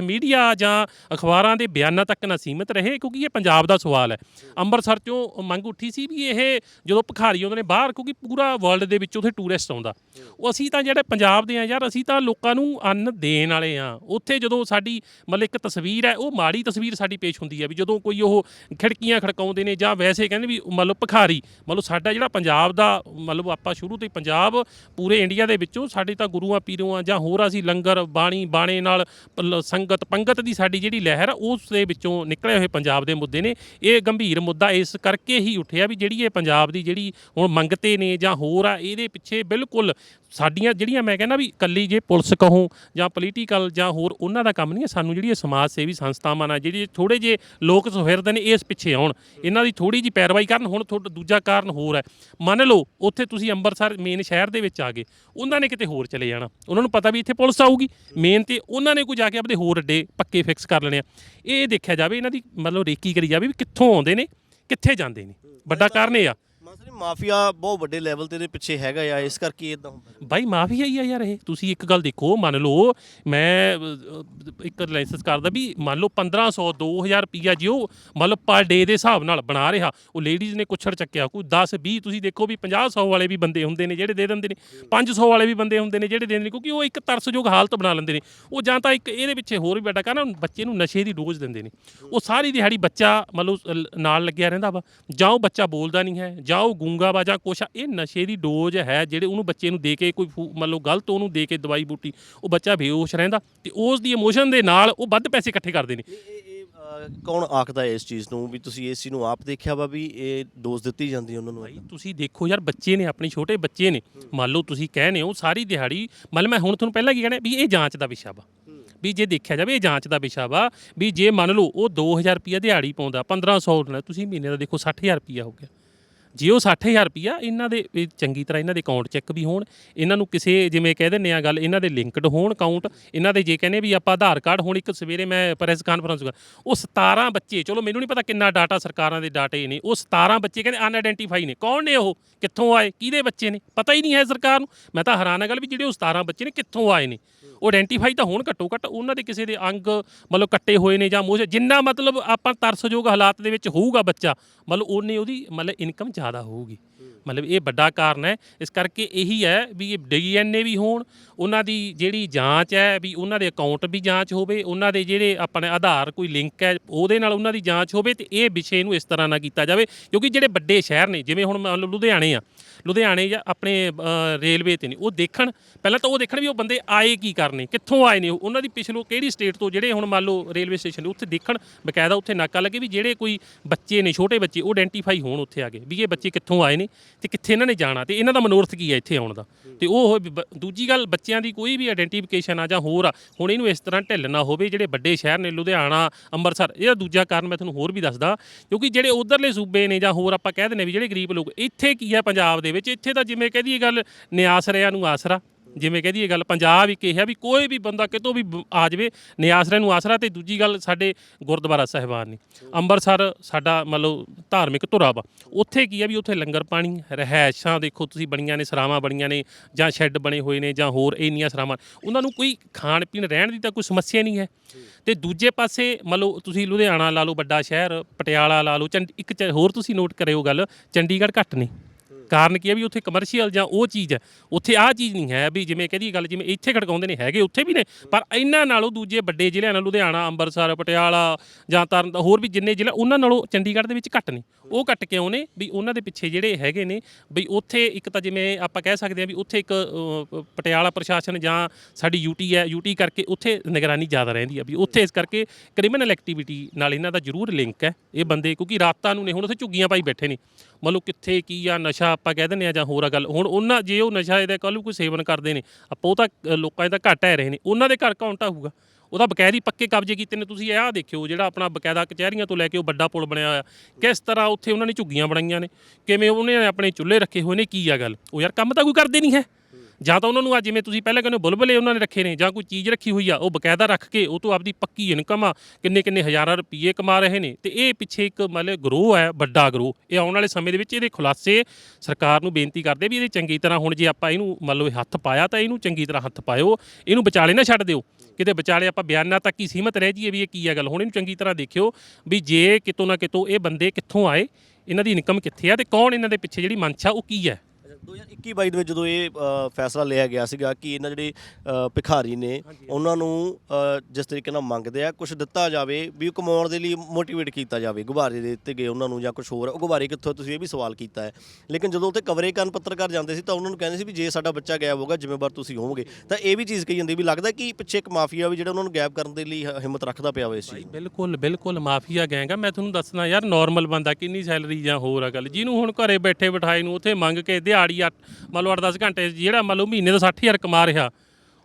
[SPEAKER 1] ਮੀਡੀਆ ਜਾਂ ਅਖਬਾਰਾਂ ਦੇ ਬਿਆਨਾਂ ਤੱਕ ਨਾ ਸੀਮਿਤ ਰਹੇ ਕਿਉਂਕਿ ਇਹ ਪੰਜਾਬ ਦਾ ਦਾ ਸਵਾਲ ਹੈ। ਅੰਮ੍ਰਿਤਸਰ ਚੋਂ ਮੰਗ ਉੱਠੀ ਸੀ ਵੀ ਇਹ ਜਦੋਂ ਭਿਖਾਰੀ ਆਉਂਦੇ ਨੇ ਬਾਹਰ, ਕਿਉਂਕਿ ਪੂਰਾ ਵਰਲਡ ਦੇ ਵਿੱਚ ਉੱਥੇ ਟੂਰਿਸਟ ਆਉਂਦਾ। ਉਹ ਅਸੀਂ ਤਾਂ ਜਿਹੜੇ ਪੰਜਾਬ ਦੇ ਆ ਯਾਰ, ਅਸੀਂ ਤਾਂ ਲੋਕਾਂ ਨੂੰ ਅੰਨ ਦੇਣ ਵਾਲੇ ਆ। ਉੱਥੇ ਜਦੋਂ ਸਾਡੀ ਮਤਲਬ ਇੱਕ ਤਸਵੀਰ ਹੈ, ਉਹ ਮਾੜੀ ਤਸਵੀਰ ਸਾਡੀ ਪੇਸ਼ ਹੁੰਦੀ ਹੈ ਵੀ ਜਦੋਂ ਕੋਈ ਉਹ ਖਿੜਕੀਆਂ ਖੜਕਾਉਂਦੇ ਨੇ ਜਾਂ ਵੈਸੇ ਕਹਿੰਦੇ ਵੀ ਮਤਲਬ ਭਿਖਾਰੀ, ਮਤਲਬ ਸਾਡਾ ਜਿਹੜਾ ਪੰਜਾਬ ਦਾ ਮਤਲਬ ਆਪਾਂ ਸ਼ੁਰੂ ਤੋਂ ਹੀ ਪੰਜਾਬ, ਪੂਰੇ ਇੰਡੀਆ ਦੇ ਵਿੱਚੋਂ ਸਾਡੇ ਤਾਂ ਗੁਰੂਆਂ ਪੀਰੂਆਂ ਜਾਂ ਹੋਰ ਅਸੀਂ ਲੰਗਰ, ਬਾਣੀ, ਬਾਣੇ ਨਾਲ ਪਲ- ਸੰਗਤ, ਪੰਗਤ ਦੀ ਸਾਡੀ ਜਿਹੜੀ ਲਹਿਰ ਆ, ਉਸ ਦੇ ਵਿੱਚੋਂ ਨਿਕਲੇ ਹੋਏ ਪੰਜਾਬ ਦੇ ਮੁੱਦੇ ਨੇ। ਇਹ ਗੰਭੀਰ ਮੁੱਦਾ ਇਸ ਕਰਕੇ ਹੀ ਉੱਠਿਆ ਵੀ ਜਿਹੜੀ ਇਹ ਪੰਜਾਬ ਦੀ ਜਿਹੜੀ ਹੁਣ ਮੰਗਤੇ ਨੇ ਜਾਂ ਹੋਰ ਆ, ਇਹਦੇ ਪਿੱਛੇ ਬਿਲਕੁਲ ਸਾਡੀਆਂ ਜਿਹੜੀਆਂ ਮੈਂ ਕਹਿੰਦਾ ਵੀ ਕੱਲੀ ਜੇ ਪੁਲਿਸ ਕਹੋ ਜਾਂ ਪੋਲੀਟੀਕਲ ਜਾਂ ਹੋਰ ਉਹਨਾਂ ਦਾ ਕੰਮ ਨਹੀਂ ਹੈ, ਸਾਨੂੰ ਜਿਹੜੀ ਇਹ ਸਮਾਜ ਸੇਵੀ ਸੰਸਥਾਵਾਂ ਨਾਲ ਜਿਹੜੀ ਥੋੜੇ ਜੇ ਲੋਕ ਸੁਹਿਰਦ ਨੇ ਇਸ ਪਿੱਛੇ ਆਉਣ। ਇਹਨਾਂ ਦੀ ਥੋੜੀ ਜੀ ਪੈਰਵਾਈ ਕਰਨ, ਹੁਣ ਤੁਹਾਡਾ ਦੂਜਾ ਕਾਰਨ ਹੋਰ ਹੈ। ਮੰਨ ਲਓ, ਉੱਥੇ ਤੁਸੀਂ ਅੰਮ੍ਰਿਤਸਰ ਮੇਨ ਸ਼ਹਿਰ ਦੇ ਵਿੱਚ ਆ ਗਏ, ਉਹਨਾਂ ਨੇ ਕਿਤੇ ਹੋਰ ਚਲੇ ਜਾਣਾ। ਉਹਨਾਂ ਨੂੰ ਪਤਾ ਵੀ ਇੱਥੇ ਪੁਲਿਸ ਆਊਗੀ। ਮੇਨ ਤੇ ਉਹਨਾਂ ਨੇ ਕੋਈ ਜਾ ਕੇ ਆਪਣੇ ਹੋਰ ਅੱਡੇ ਪੱਕੇ ਫਿਕਸ ਕਰ ਲੈਣੇ ਆ। ਇਹ ਦੇਖਿਆ ਜਾਵੇ, ਇਹਨਾਂ ਦੀ ਮਤਲਬ ਰੇਕੀ ਕਰੀ ਜਾਵੇ ਵੀ ਕਿੱਥੋਂ ਆਉਂਦੇ ਨੇ, ਕਿੱਥੇ ਜਾਂਦੇ ਨੇ। ਵੱਡਾ ਕਾਰਨ ਇਹ ਆ।
[SPEAKER 2] ਮਾਸਟਰ ਮਾਫੀਆ ਬਹੁਤ ਵੱਡੇ ਲੈਵਲ ਤੇ ਇਹਦੇ ਪਿੱਛੇ ਹੈਗਾ ਆ ਇਸ ਕਰਕੇ ਇਦਾਂ ਹੁੰਦਾ
[SPEAKER 1] ਬਾਈ ਮਾਫੀਆ ਹੀ ਆ ਯਾਰ ਇਹ। ਤੁਸੀਂ ਇੱਕ ਗੱਲ ਦੇਖੋ ਮੰਨ ਲਓ ਮੈਂ ਅਹ, ਇੱਕ ਲਾਇਸੈਂਸ ਕਰਦਾ ਵੀ ਮੰਨ ਲਓ 1500 2000 ਰੁਪਿਆ ਜੀ ਉਹ ਮਤਲਬ ਪਰ ਡੇ ਦੇ ਹਿਸਾਬ ਨਾਲ ਬਣਾ ਰਿਹਾ ਉਹ ਲੇਡੀਜ਼ ਨੇ ਕੁਛੜ ਚੱਕਿਆ ਕੋਈ 10 20 ਤੁਸੀਂ ਦੇਖੋ ਵੀ 50 100 ਵਾਲੇ ਵੀ ਬੰਦੇ ਹੁੰਦੇ ਨੇ ਜਿਹੜੇ ਦੇ ਦਿੰਦੇ ਨੇ 500 ਵਾਲੇ ਵੀ ਬੰਦੇ ਹੁੰਦੇ ਨੇ ਜਿਹੜੇ ਦੇ ਦਿੰਦੇ ਨੇ ਕਿਉਂਕਿ ਉਹ ਇੱਕ ਤਰਸਯੋਗ ਹਾਲਤ ਬਣਾ ਲੈਂਦੇ ਨੇ। ਉਹ ਜਾਂ ਤਾਂ ਇੱਕ ਇਹਦੇ ਪਿੱਛੇ ਹੋਰ ਵੀ ਵੱਡਾ ਕਾਰਨ ਬੱਚੇ ਨੂੰ ਨਸ਼ੇ ਦੀ ਡੋਜ਼ ਦਿੰਦੇ ਨੇ। ਉਹ ਸਾਰੀ ਦਿਹਾੜੀ ਬੱਚਾ ਮਤਲਬ ਲ- ਨਾਲ ਲੱਗਿਆ ਰਹਿੰਦਾ ਵਾ ਜਾਂ ਉਹ ਬੱਚਾ ਬੋਲਦਾ ਨਹੀਂ ਹੈ ਜਾਂ ਉਹ ਗੂੰਗਾ ਵਾ ਜਾਂ ਕੁਛ ਆ। ਇਹ ਨਸ਼ੇ ਦੀ ਡੋਜ਼ ਹੈ ਜਿਹੜੇ ਉਹਨੂੰ ਬੱਚੇ ਨੂੰ ਦੇ ਕੇ ਕੋਈ ਫੂ- ਮੰਨ ਲਓ ਗਲਤ ਉਹਨੂੰ ਦੇ ਕੇ ਦਵਾਈ ਬੂਟੀ ਉਹ ਬੱਚਾ ਬੇਹੋਸ਼ ਰਹਿੰਦਾ ਤੇ ਉਸ ਦੀ ਇਮੋਸ਼ਨ ਦੇ ਨਾਲ ਉਹ ਵੱਧ ਪੈਸੇ ਇਕੱਠੇ ਕਰਦੇ ਨੇ।
[SPEAKER 2] ਇਹ ਇਹ- ਇਹ ਅਹ, ਕੌਣ ਆਖਦਾ ਇਸ ਚੀਜ਼ ਨੂੰ ਵੀ ਤੁਸੀਂ ਇਸ ਚੀਜ਼ ਨੂੰ ਆਪ ਦੇਖਿਆ ਵਾ ਵੀ ਇਹ ਡੋਜ਼ ਦਿੱਤੀ ਜਾਂਦੀ ਉਹਨਾਂ ਨੂੰ
[SPEAKER 1] ਭਾਈ ਤੁਸੀਂ ਦੇਖੋ ਯਾਰ ਬੱਚੇ ਨੇ ਆਪਣੇ ਛੋਟੇ ਬੱਚੇ ਨੇ। ਮੰਨ ਲਓ ਤੁਸੀਂ ਕਹਿੰਦੇ ਹੋ ਸਾਰੀ ਦਿਹਾੜੀ ਮੰਨ ਲਓ ਮੈਂ ਹੁਣ ਤੁਹਾਨੂੰ ਪਹਿਲਾਂ ਕੀ ਕਹਿਣਾ ਵੀ ਇਹ ਜਾਂਚ ਦਾ ਵਿਸ਼ਾ ਵਾ। ਵੀ ਜੇ ਦੇਖਿਆ ਜਾਵੇ ਇਹ ਜਾਂਚ ਦਾ ਵਿਸ਼ਾ ਵਾ ਵੀ ਜੇ ਮੰਨ ਲਓ ਉਹ 2000 ਰੁਪਿਆ ਦਿਹਾੜੀ ਪਾਉਂਦਾ 1500 ਨਾਲ ਤੁਸੀਂ ਮਹੀਨੇ ਦਾ ਦੇਖੋ 60000 ਰੁਪਿਆ ਹੋ ਗਿਆ। ਜੇ ਉਹ 60000 ਰੁਪਿਆ ਇਹਨਾਂ ਦੇ, ਇਹ ਚੰਗੀ ਤਰ੍ਹਾਂ ਇਹਨਾਂ ਦੇ ਅਕਾਊਂਟ ਚੈੱਕ ਵੀ ਹੋਣ, ਇਹਨਾਂ ਨੂੰ ਕਿਸੇ, ਜਿਵੇਂ ਕਹਿ ਦਿੰਦੇ ਆ ਗੱਲ, ਇਹਨਾਂ ਦੇ ਲਿੰਕਡ ਹੋਣ ਅਕਾਊਂਟ ਇਹਨਾਂ ਦੇ ਜੇ ਕਹਿੰਦੇ ਵੀ ਆਪਾਂ ਆਧਾਰ ਕਾਰਡ, ਹੁਣ ਇੱਕ ਸਵੇਰੇ ਮੈਂ ਪ੍ਰੈਸ ਕਾਨਫਰੰਸ ਕਰ, ਉਹ 17 ਬੱਚੇ, ਚਲੋ ਮੈਨੂੰ ਨਹੀਂ ਪਤਾ ਕਿੰਨਾ ਡਾਟਾ ਸਰਕਾਰਾਂ ਦੇ ਡਾਟੇ ਨੇ, ਉਹ 17 ਬੱਚੇ ਕਹਿੰਦੇ ਅਨਆਇਡੈਂਟੀਫਾਈ ਨੇ, ਕੌਣ ਨੇ ਉਹ, ਕਿੱਥੋਂ ਆਏ, ਕਿਹਦੇ ਬੱਚੇ ਨੇ, ਪਤਾ ਹੀ ਨਹੀਂ ਹੈ ਸਰਕਾਰ ਨੂੰ, ਮੈਂ ਤਾਂ ਹੈਰਾਨ ਹਾਂ ਗੱਲ ਵੀ ਜਿਹੜੇ ਉਹ 17 ਬੱਚੇ ਨੇ, ਕਿੱਥੋਂ ਆਏ ਨੇ। ਉਹ ਆਇਡੈਂਟੀਫਾਈ ਤਾਂ ਹੋਣ ਘੱਟੋ ਘੱਟ ਉਹਨਾਂ ਦੇ ਕਿਸੇ ਦੇ ਅੰਗ ਮਤਲਬ ਕੱਟੇ ਹੋਏ ਨੇ ਜਾਂ ਮੂੰਹ ਜਿੰਨਾ ਮਤਲਬ ਆਪਾਂ ਤਰਸਯੋਗ ਹਾਲਾਤ ਦੇ ਵਿੱਚ ਹੋਊਗਾ ਬੱਚਾ, ਮਤਲਬ ਉਹਨੇ ਉਹਦੀ ਮਤਲਬ ਇਨਕਮ ਜ਼ਿਆਦਾ ਹੋਊਗੀ। ਮਤਲਬ ਇਹ ਵੱਡਾ ਕਾਰਨ ਹੈ। ਇਸ ਕਰਕੇ ਇਹੀ ਹੈ ਵੀ ਇਹ ਡੀਐਨਏ ਵੀ ਹੋਣ ਉਹਨਾਂ ਦੀ ਜਿਹੜੀ ਜਾਂਚ ਹੈ ਵੀ ਉਹਨਾਂ ਦੇ ਅਕਾਊਂਟ ਵੀ ਜਾਂਚ ਹੋਵੇ, ਉਹਨਾਂ ਦੇ ਜਿਹੜੇ ਆਪਣੇ ਆਧਾਰ ਕੋਈ ਲਿੰਕ ਹੈ, ਉਹਦੇ ਨਾਲ ਉਹਨਾਂ ਦੀ ਜਾਂਚ ਹੋਵੇ ਤੇ ਇਹ ਵਿਸ਼ੇ ਨੂੰ ਇਸ ਤਰ੍ਹਾਂ ਨਾ ਕੀਤਾ ਜਾਵੇ। ਕਿਉਂਕਿ ਜਿਹੜੇ ਵੱਡੇ ਸ਼ਹਿਰ ਨੇ, ਜਿਵੇਂ ਹੁਣ ਮੰਨ ਲਓ ਲੁਧਿਆਣੇ ਆ, ਲੁਧਿਆਣੇ ਜਾਂ ਆਪਣੇ ਰੇਲਵੇ ਤੇ ਨੇ, ਉਹ ਦੇਖਣ, ਪਹਿਲਾਂ ਤਾਂ ਉਹ ਦੇਖਣ ਵੀ ਉਹ ਬੰਦੇ ਆਏ ਕੀ ਕਰਨੇ ਕਿੱਥੋਂ ਆਏ ਨੇ ਉਹ, ਉਹਨਾਂ ਦੀ ਪਿਛਲੋ ਕਿਹੜੀ ਸਟੇਟ ਤੋਂ ਜਿਹੜੇ ਹੁਣ ਮੰਨ ਲਓ ਰੇਲਵੇ ਸਟੇਸ਼ਨ ਨੇ, ਉੱਥੇ ਦੇਖਣ, ਬਕਾਇਦਾ ਉੱਥੇ ਨਾਕਾ ਲੱਗੇ ਵੀ ਜਿਹੜੇ ਕੋਈ ਬੱਚੇ ਨੇ, ਛੋਟੇ ਬੱਚੇ, ਉਹ ਆਇਡੈਂਟੀਫਾਈ ਹੋਣ ਉੱਥੇ ਆ ਕੇ ਵੀ ਇਹ ਬੱਚੇ ਕਿੱਥੋਂ ਆਏ ਨੇ ਤੇ ਕਿੱਥੇ ਇਹਨਾਂ ਨੇ ਜਾਣਾ ਤੇ ਇਹਨਾਂ ਦਾ ਮਨੋਰਥ ਕੀ ਹੈ ਇੱਥੇ ਆਉਣ ਦਾ। ਤੇ ਉਹ ਬ- ਦੂਜੀ ਗੱਲ ਬੱਚਿਆਂ ਦੀ ਕੋਈ ਵੀ ਆਇਡੈਂਟੀਫਿਕੇਸ਼ਨ ਆ ਜਾਂ ਹੋਰ ਆ, ਹੁਣ ਇਹਨੂੰ ਇਸ ਤਰ੍ਹਾਂ ਢਿੱਲ ਨਾ ਹੋਵੇ ਜਿਹੜੇ ਵੱਡੇ ਸ਼ਹਿਰ ਨੇ ਲੁਧਿਆਣਾ, ਅੰਮ੍ਰਿਤਸਰ, ਇਹਦਾ ਦੂਜਾ ਕਾਰਨ ਮੈਂ ਤੁਹਾਨੂੰ ਹੋਰ ਵੀ ਦੱਸਦਾ, ਕਿਉਂਕਿ ਜਿਹੜੇ ਉਧਰਲੇ ਸੂਬੇ ਨੇ ਜਾਂ ਹੋਰ ਆਪਾਂ ਕਹਿ ਦਿੰਦੇ ਵੀ ਜਿਹੜੇ ਗਰੀਬ ਲੋਕ, ਇੱਥੇ ਕੀ ਹੈ ਪੰਜਾਬ ਦੇ ਵਿੱਚ? ਇੱਥੇ ਤਾਂ ਜਿਵੇਂ ਕਹਦੀ ਇਹ ਗੱਲ ਨਿਆਸਰਿਆਂ ਨੂੰ ਆਸਰਾ। ਜਿਵੇਂ ਕਹਦੀ ਇਹ ਗੱਲ, ਪੰਜਾਬ ਇੱਕ ਇਹ ਹੈ ਵੀ ਕੋਈ ਵੀ ਬੰਦਾ ਕਿਤੋਂ ਵੀ ਆ ਜਾਵੇ, ਨਿਆਸਰੇ ਨੂੰ ਆਸਰਾ ਤੇ ਦੂਜੀ ਗੱਲ ਸਾਡੇ ਗੁਰਦੁਆਰਾ ਸਾਹਿਬਾਨ ਨੇ। ਅੰਮ੍ਰਿਤਸਰ ਸਾਡਾ ਮਤਲਬ ਧਾਰਮਿਕ ਧੁਰਾ ਵਾ। ਉੱਥੇ ਕੀ ਹੈ ਵੀ ਉੱਥੇ ਲੰਗਰ ਪਾਣੀ ਰਹਿائشਾਂ ਦੇਖੋ ਤੁਸੀਂ ਬਣੀਆਂ ਨੇ, ਸਰਾਵਾਂ ਬਣੀਆਂ ਨੇ, ਜਾਂ ਸ਼ੈੱਡ ਬਣੇ ਹੋਏ ਨੇ, ਜਾਂ ਹੋਰ ਇੰਨੀਆਂ ਸਰਾਵਾਂ। ਉਹਨਾਂ ਨੂੰ ਕੋਈ ਖਾਣ ਪੀਣ ਰਹਿਣ ਦੀ ਤਾਂ ਕੋਈ ਸਮੱਸਿਆ ਨਹੀਂ ਹੈ। ਤੇ ਦੂਜੇ ਪਾਸੇ ਮੰਨ ਲਓ ਤੁਸੀਂ ਲੁਧਿਆਣਾ ਲਾ ਲਓ, ਵੱਡਾ ਸ਼ਹਿਰ, ਪਟਿਆਲਾ ਲਾ ਲਓ, ਚੰਡ- ਇੱਕ ਚ- ਹੋਰ ਤੁਸੀਂ ਨੋਟ ਕਰਿਓ ਗੱਲ, ਚੰਡੀਗੜ੍ਹ ਘੱਟ ਨਹੀਂ ਕਾਰਨ ਕੀ ਹੈ ਵੀ ਉੱਥੇ ਕਮਰਸ਼ੀਅਲ ਜਾਂ ਉਹ ਚੀਜ਼ ਹੈ, ਉੱਥੇ ਆਹ ਚੀਜ਼ ਨਹੀਂ ਹੈ ਵੀ ਜਿਵੇਂ ਕਹਦੀ ਗੱਲ, ਜਿਵੇਂ ਇੱਥੇ ਖੜਕਾਉਂਦੇ ਨੇ, ਹੈਗੇ ਉੱਥੇ ਵੀ ਨੇ, ਪਰ ਇਹਨਾਂ ਨਾਲੋਂ ਦੂਜੇ ਵੱਡੇ ਜ਼ਿਲ੍ਹਿਆਂ ਨਾਲ ਲੁਧਿਆਣਾ, ਅੰਮ੍ਰਿਤਸਰ, ਪਟਿਆਲਾ ਜਾਂ ਤਰਨ ਹੋਰ ਵੀ ਜਿੰਨੇ ਜ਼ਿਲ੍ਹਾ, ਉਹਨਾਂ ਨਾਲੋਂ ਚੰਡੀਗੜ੍ਹ ਦੇ ਵਿੱਚ ਘੱਟ ਨੇ। ਉਹ ਘੱਟ ਕਿਉਂ ਨੇ? ਵੀ ਉਹਨਾਂ ਦੇ ਪਿੱਛੇ ਜਿਹੜੇ ਹੈਗੇ ਨੇ, ਵੀ ਉੱਥੇ ਇੱਕ ਤਾਂ ਜਿਵੇਂ ਆਪਾਂ ਕਹਿ ਸਕਦੇ ਹਾਂ ਵੀ ਉੱਥੇ ਇੱਕ ਪਟਿਆਲਾ ਪ੍ਰਸ਼ਾਸਨ ਜਾਂ ਸਾਡੀ ਯੂਟੀ ਹੈ ਯੂਟੀ ਕਰਕੇ ਉੱਥੇ ਨਿਗਰਾਨੀ ਜ਼ਿਆਦਾ ਰਹਿੰਦੀ ਆ ਵੀ ਉੱਥੇ ਇਸ ਕਰਕੇ ਕ੍ਰਿਮੀਨਲ ਐਕਟੀਵਿਟੀ ਨਾਲ ਇਹਨਾਂ ਦਾ ਜ਼ਰੂਰ ਲਿੰਕ ਹੈ। ਇਹ ਬੰਦੇ ਕਿਉਂਕਿ ਰਾਤਾਂ ਨੂੰ ਨੇ, ਹੁਣ ਉੱਥੇ ਝੁੱਗੀਆਂ ਪਾਈ ਬੈਠੇ ਨੇ। ਮੰਨ ਲਓ ਕਿੱਥੇ ਕੀ ਆ, ਨਸ਼ਾ ਆਪਾਂ ਕਹਿ ਦਿੰਦੇ ਆ ਜਾਂ ਹੋਰ ਆ ਗੱਲ ਹੁਣ ਉਹਨਾਂ ਜੇ ਉਹ ਨਸ਼ਾ ਇਹਦਾ ਕੱਲ੍ਹ ਨੂੰ ਕੋਈ ਸੇਵਨ ਕਰਦੇ ਨੇ ਆਪਾਂ ਉਹ ਤਾਂ ਅ, ਲੋਕਾਂ ਦੇ ਤਾਂ ਘੱਟ ਹੈ ਰਹੇ ਨੇ ਉਹਨਾਂ ਦੇ ਘਰ ਕਾਊਂਟਾ ਹੋਊਗਾ ਉਹਦਾ ਬਕਾਇਦੀ ਪੱਕੇ ਕਬਜ਼ੇ ਕੀਤੇ ਨੇ ਤੁਸੀਂ ਆਹ ਦੇਖਿਓ ਜਿਹੜਾ ਆਪਣਾ ਬਕਾਇਦਾ ਕਚਹਿਰੀਆਂ ਤੋਂ ਲੈ ਕੇ ਉਹ ਵੱਡਾ ਪੁਲ ਬਣਿਆ ਹੋਇਆ ਕਿਸ ਤਰ੍ਹਾਂ ਉੱਥੇ ਉਹਨਾਂ ਨੇ ਝੁੱਗੀਆਂ ਬਣਾਈਆਂ ਨੇ ਕਿਵੇਂ ਉਹਨੇ ਆਪਣੇ ਚੁੱਲ੍ਹੇ ਰੱਖੇ ਹੋਏ ਨੇ ਕੀ ਆ ਗੱਲ? ਉਹ ਯਾਰ ਕੰਮ ਤਾਂ ਕੋਈ ਕਰਦੇ ਨਹੀਂ ਹੈ। ਜਾਂ ਤਾਂ ਉਹਨਾਂ ਨੂੰ ਆ ਜਿਵੇਂ ਤੁਸੀਂ ਪਹਿਲਾਂ ਕਹਿੰਦੇ ਹੋ ਬੁਲਬੁਲੇ ਉਹਨਾਂ ਨੇ ਰੱਖੇ ਨੇ, ਜਾਂ ਕੋਈ ਚੀਜ਼ ਰੱਖੀ ਹੋਈ ਆ, ਉਹ ਬਕਾਇਦਾ ਰੱਖ ਕੇ ਉਹ ਤੋਂ ਆਪਦੀ ਪੱਕੀ ਇਨਕਮ ਆ ਕਿੰਨੇ ਕਿੰਨੇ ਹਜ਼ਾਰਾਂ ਰੁਪਏ ਕਮਾ ਰਹੇ ਨੇ। ਤੇ ਇਹ ਪਿੱਛੇ ਇੱਕ ਮਤਲਬ ਗਰੋਹ ਹੈ ਵੱਡਾ ਗਰੋਹ। ਇਹ ਆਉਣ ਵਾਲੇ ਸਮੇਂ ਦੇ ਵਿੱਚ ਇਹਦੇ ਖੁਲਾਸੇ ਸਰਕਾਰ ਨੂੰ ਬੇਨਤੀ ਕਰਦੇ ਵੀ ਇਹਦੇ ਚੰਗੀ ਤਰ੍ਹਾਂ ਹੁਣ ਜੇ ਆਪਾਂ ਇਹਨੂੰ ਮੰਨ ਲਓ ਹੱਥ ਪਾਇਆ ਤਾਂ ਇਹਨੂੰ ਚੰਗੀ ਤਰ੍ਹਾਂ ਹੱਥ ਪਾਇਓ। ਇਹਨੂੰ ਵਿਚਾਲੇ ਨਾ ਛੱਡ ਦਿਓ। ਕਿਤੇ ਵਿਚਾਲੇ ਆਪਾਂ ਬਿਆਨਾਂ ਤੱਕ ਹੀ ਸੀਮਤ ਰਹਿ ਜਾਈਏ ਵੀ ਇਹ ਕੀ ਹੈ ਗੱਲ। ਹੁਣ ਇਹਨੂੰ ਚੰਗੀ ਤਰ੍ਹਾਂ ਦੇਖਿਓ ਵੀ ਜੇ ਕਿਤੋਂ ਨਾ ਕਿਤੋਂ ਇਹ ਬੰਦੇ ਕਿੱਥੋਂ ਆਏ, ਇਹਨਾਂ ਦੀ ਇਨਕਮ ਕਿੱਥੇ ਆ ਤੇ ਕੌਣ ਇਹਨਾਂ ਦੇ ਪਿੱਛੇ ਜਿਹੜੀ ਮਨਸ਼ਾ, ਉਹ ਕੀ ਹੈ?
[SPEAKER 2] 2021 22 ਦੇ ਵਿੱਚ ਜਦੋਂ ਇਹ ਅ, ਫੈਸਲਾ ਲਿਆ ਗਿਆ ਸੀਗਾ ਕਿ ਇਹਨਾਂ ਜਿਹੜੇ ਅ, ਭਿਖਾਰੀ ਨੇ ਉਹਨਾਂ ਨੂੰ ਅ, ਜਿਸ ਤਰੀਕੇ ਨਾਲ ਮੰਗਦੇ ਆ ਕੁਝ ਦਿੱਤਾ ਜਾਵੇ ਵੀ ਉਹ ਕਮਾਉਣ ਦੇ ਲਈ ਮੋਟੀਵੇਟ ਕੀਤਾ ਜਾਵੇ ਗੁਬਾਰੇ ਦੇ ਦਿੱਤੇ ਗਏ ਉਹਨਾਂ ਨੂੰ ਜਾਂ ਕੁਝ ਹੋਰ ਉਹ ਗੁਬਾਰੇ ਕਿੱਥੋਂ ਤੁਸੀਂ ਇਹ ਵੀ ਸਵਾਲ ਕੀਤਾ ਹੈ। ਲੇਕਿਨ ਜਦੋਂ ਉੱਥੇ ਕਵਰੇ ਕਰਨ ਪੱਤਰਕਾਰ ਜਾਂਦੇ ਸੀ ਤਾਂ ਉਹਨਾਂ ਨੂੰ ਕਹਿੰਦੇ ਸੀ ਵੀ ਜੇ ਸਾਡਾ ਬੱਚਾ ਗਾਇਬ ਹੋਗਾ ਜ਼ਿੰਮੇਵਾਰ ਤੁਸੀਂ ਹੋਵੋਗੇ। ਤਾਂ ਇਹ ਵੀ ਚੀਜ਼ ਕਹੀ ਜਾਂਦੀ ਵੀ ਲੱਗਦਾ ਕਿ ਪਿੱਛੇ ਇੱਕ ਮਾਫੀਆ ਵੀ ਜਿਹੜਾ ਉਹਨਾਂ ਨੂੰ ਗਾਇਬ ਕਰਨ ਦੇ ਲਈ ਹ- ਹਿੰਮਤ ਰੱਖਦਾ ਪਿਆ ਹੋਵੇ ਇਸ ਚੀਜ਼
[SPEAKER 1] ਬਿਲਕੁਲ ਬਿਲਕੁਲ ਮਾਫੀਆ ਗੈਂਗ ਆ। ਮੈਂ ਤੁਹਾਨੂੰ ਦੱਸਣਾ ਯਾਰ ਨਾਰਮਲ ਬੰਦਾ ਕਿੰਨੀ ਸੈਲਰੀ ਜਾਂ ਹੋਰ ਆ ਗੱਲ। ਜਿਹਨੂੰ ਹੁਣ ਘਰੇ ਬੈਠੇ ਬਿਠਾਏ ਨੂੰ ਉੱਥੇ ਮੰਗ ਕੇ ਦਿਹਾੜੀ ਅੱਠ, ਮੰਨ ਲਓ 8-10 ਘੰਟੇ ਜਿਹੜਾ ਮੰਨ ਲਓ ਮਹੀਨੇ ਦਾ 60000 ਕਮਾ ਰਿਹਾ,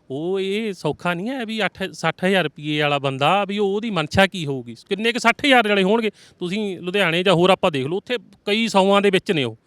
[SPEAKER 1] ਉਹ ਇਹ ਸੌਖਾ ਨਹੀਂ ਹੈ ਵੀ 8 60000 ਰੁਪਏ ਵਾਲਾ ਬੰਦਾ ਵੀ ਉਹਦੀ ਮਨਸ਼ਾ ਕੀ ਹੋਊਗੀ? ਕਿੰਨੇ ਕੁ 60000 ਵਾਲੇ ਹੋਣਗੇ? ਤੁਸੀਂ ਲੁਧਿਆਣੇ ਜਾਂ ਹੋਰ ਆਪਾਂ ਦੇਖ ਲਓ, ਉੱਥੇ ਕਈ ਸੌਆਂ ਦੇ ਵਿੱਚ ਨੇ ਉਹ।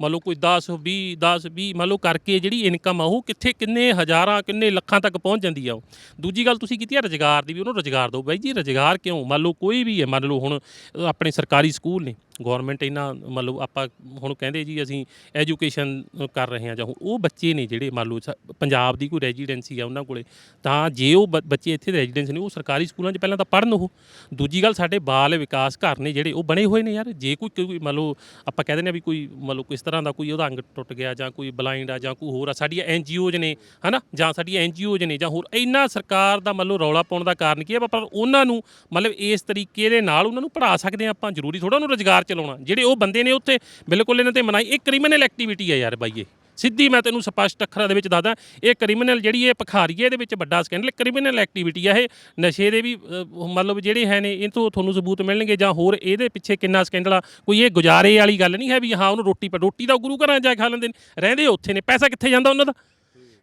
[SPEAKER 1] ਮੰਨ ਲਓ ਕੋਈ 10 20 10 20 ਮੰਨ ਲਓ ਕਰਕੇ ਜਿਹੜੀ ਇਨਕਮ ਆ ਉਹ ਕਿੱਥੇ, ਕਿੰਨੇ ਹਜ਼ਾਰਾਂ, ਕਿੰਨੇ ਲੱਖਾਂ ਤੱਕ ਪਹੁੰਚ ਜਾਂਦੀ ਆ ਉਹ। ਦੂਜੀ ਗੱਲ ਤੁਸੀਂ ਕੀਤੀ ਆ ਰੁਜ਼ਗਾਰ ਦੀ ਵੀ, ਉਹਨੂੰ ਰੁਜ਼ਗਾਰ ਦਿਓ ਬਾਈ ਜੀ, ਰੁਜ਼ਗਾਰ ਕਿਉਂ? ਮੰਨ ਲਓ ਕੋਈ ਵੀ ਹੈ, ਮੰਨ ਲਓ ਹੁਣ ਆਪਣੇ ਸਰਕਾਰੀ ਸਕੂਲ ਨੇ ਗਵਰਨਮੈਂਟ ਇਹਨਾਂ ਮੰਨ ਲਓ ਆਪਾਂ ਹੁਣ ਕਹਿੰਦੇ ਜੀ ਅਸੀਂ ਐਜੂਕੇਸ਼ਨ ਕਰ ਰਹੇ ਹਾਂ ਜਾਂ ਉਹ ਬੱਚੇ ਨੇ ਜਿਹੜੇ ਮੰਨ ਲਓ ਪੰਜਾਬ ਦੀ ਕੋਈ ਰੈਜ਼ੀਡੈਂਸੀ ਆ ਉਹਨਾਂ ਕੋਲੇ, ਤਾਂ ਜੇ ਉਹ ਬ- ਬੱਚੇ ਇੱਥੇ ਰੈਜ਼ੀਡੈਂਸ ਨੇ, ਉਹ ਸਰਕਾਰੀ ਸਕੂਲਾਂ 'ਚ ਪਹਿਲਾਂ ਤਾਂ ਪੜ੍ਹਨ ਉਹ। ਦੂਜੀ ਗੱਲ ਸਾਡੇ ਬਾਲ ਵਿਕਾਸ ਘਰ ਨੇ ਜਿਹੜੇ ਉਹ ਬਣੇ ਹੋਏ ਨੇ ਯਾਰ, ਜੇ ਕੋਈ ਕੋਈ ਮੰਨ ਲਓ ਆਪਾਂ ਕਹਿ ਦਿੰਦੇ ਆ ਵੀ ਕੋਈ ਮੰਨ ਲਓ ਕਿਸ ਤਰ੍ਹਾਂ ਦਾ ਕੋਈ ਉਹਦਾ ਅੰਗ ਟੁੱਟ ਗਿਆ ਜਾਂ ਕੋਈ ਬਲਾਈਂਡ ਆ ਜਾਂ ਕੋਈ ਹੋਰ ਆ, ਸਾਡੀਆਂ ਐਨਜੀਓਜ਼ ਨੇ, ਹਨਾ? ਜਾਂ ਸਾਡੀਆਂ ਐਨਜੀਓਜ਼ ਨੇ ਜਾਂ ਹੋਰ ਇੰਨਾ ਸਰਕਾਰ ਦਾ ਮਤਲਬ ਰੌਲਾ ਪਾਉਣ ਦਾ ਕਾਰਨ ਕੀ ਹੈ? ਪਰ ਉਹਨਾਂ ਨੂੰ ਮਤਲਬ ਇਸ ਤਰੀਕੇ ਦੇ ਨਾਲ ਉਹਨਾਂ ਨੂੰ ਪੜ੍ਹਾ ਸਕਦੇ ਆ ਆਪਾਂ, ਜ਼ਰੂਰੀ ਥੋੜਾ ਉਹਨੂੰ ਰੁਜ਼ਗਾਰ ਚਲਾਉਣਾ। ਜਿਹੜੇ ਉਹ ਬੰਦੇ ਨੇ ਉੱਥੇ ਬਿਲਕੁਲ ਇਹਨਾਂ ਤੇ ਮਨਾਈ, ਇਹ ਕ੍ਰਿਮੀਨਲ ਐਕਟੀਵਿਟੀ ਹੈ ਯਾਰ ਬਾਈਏ ਸਿੱਧੀ ਮੈਂ ਤੈਨੂੰ ਸਪਸ਼ਟ ਅੱਖਰਾਂ ਦੇ ਵਿੱਚ ਦੱਸਦਾ ਇਹ ਕ੍ਰਿਮੀਨਲ ਜਿਹੜੀ ਇਹ ਭਖਾਰੀ ਹੈ ਇਹਦੇ ਵਿੱਚ ਵੱਡਾ ਸਕੈਂਡਲ ਕ੍ਰਿਮੀਨਲ ਐਕਟੀਵਿਟੀ ਆ ਇਹ। ਨਸ਼ੇ ਦੇ ਵੀ ਅ, ਮਤਲਬ ਜਿਹੜੇ ਹੈ ਨੇ ਇਹ ਤੋਂ ਤੁਹਾਨੂੰ ਸਬੂਤ ਮਿਲਣਗੇ ਜਾਂ ਹੋਰ ਇਹਦੇ ਪਿੱਛੇ ਕਿੰਨਾ ਸਕੈਂਡਲ ਆ। ਕੋਈ ਇਹ ਗੁਜ਼ਾਰੇ ਵਾਲੀ ਗੱਲ ਨਹੀਂ ਹੈ ਵੀ ਹਾਂ ਉਹਨੂੰ ਰੋਟੀ ਪਰ ਰੋਟੀ ਦਾ ਗੁਰੂ ਘਰਾਂ ਜਾ ਕੇ ਖਾ ਲੈਂਦੇ ਨੇ ਰਹਿੰਦੇ ਉੱਥੇ ਨੇ ਪੈਸਾ ਕਿੱਥੇ ਜਾਂਦਾ ਉਹਨਾਂ ਦਾ?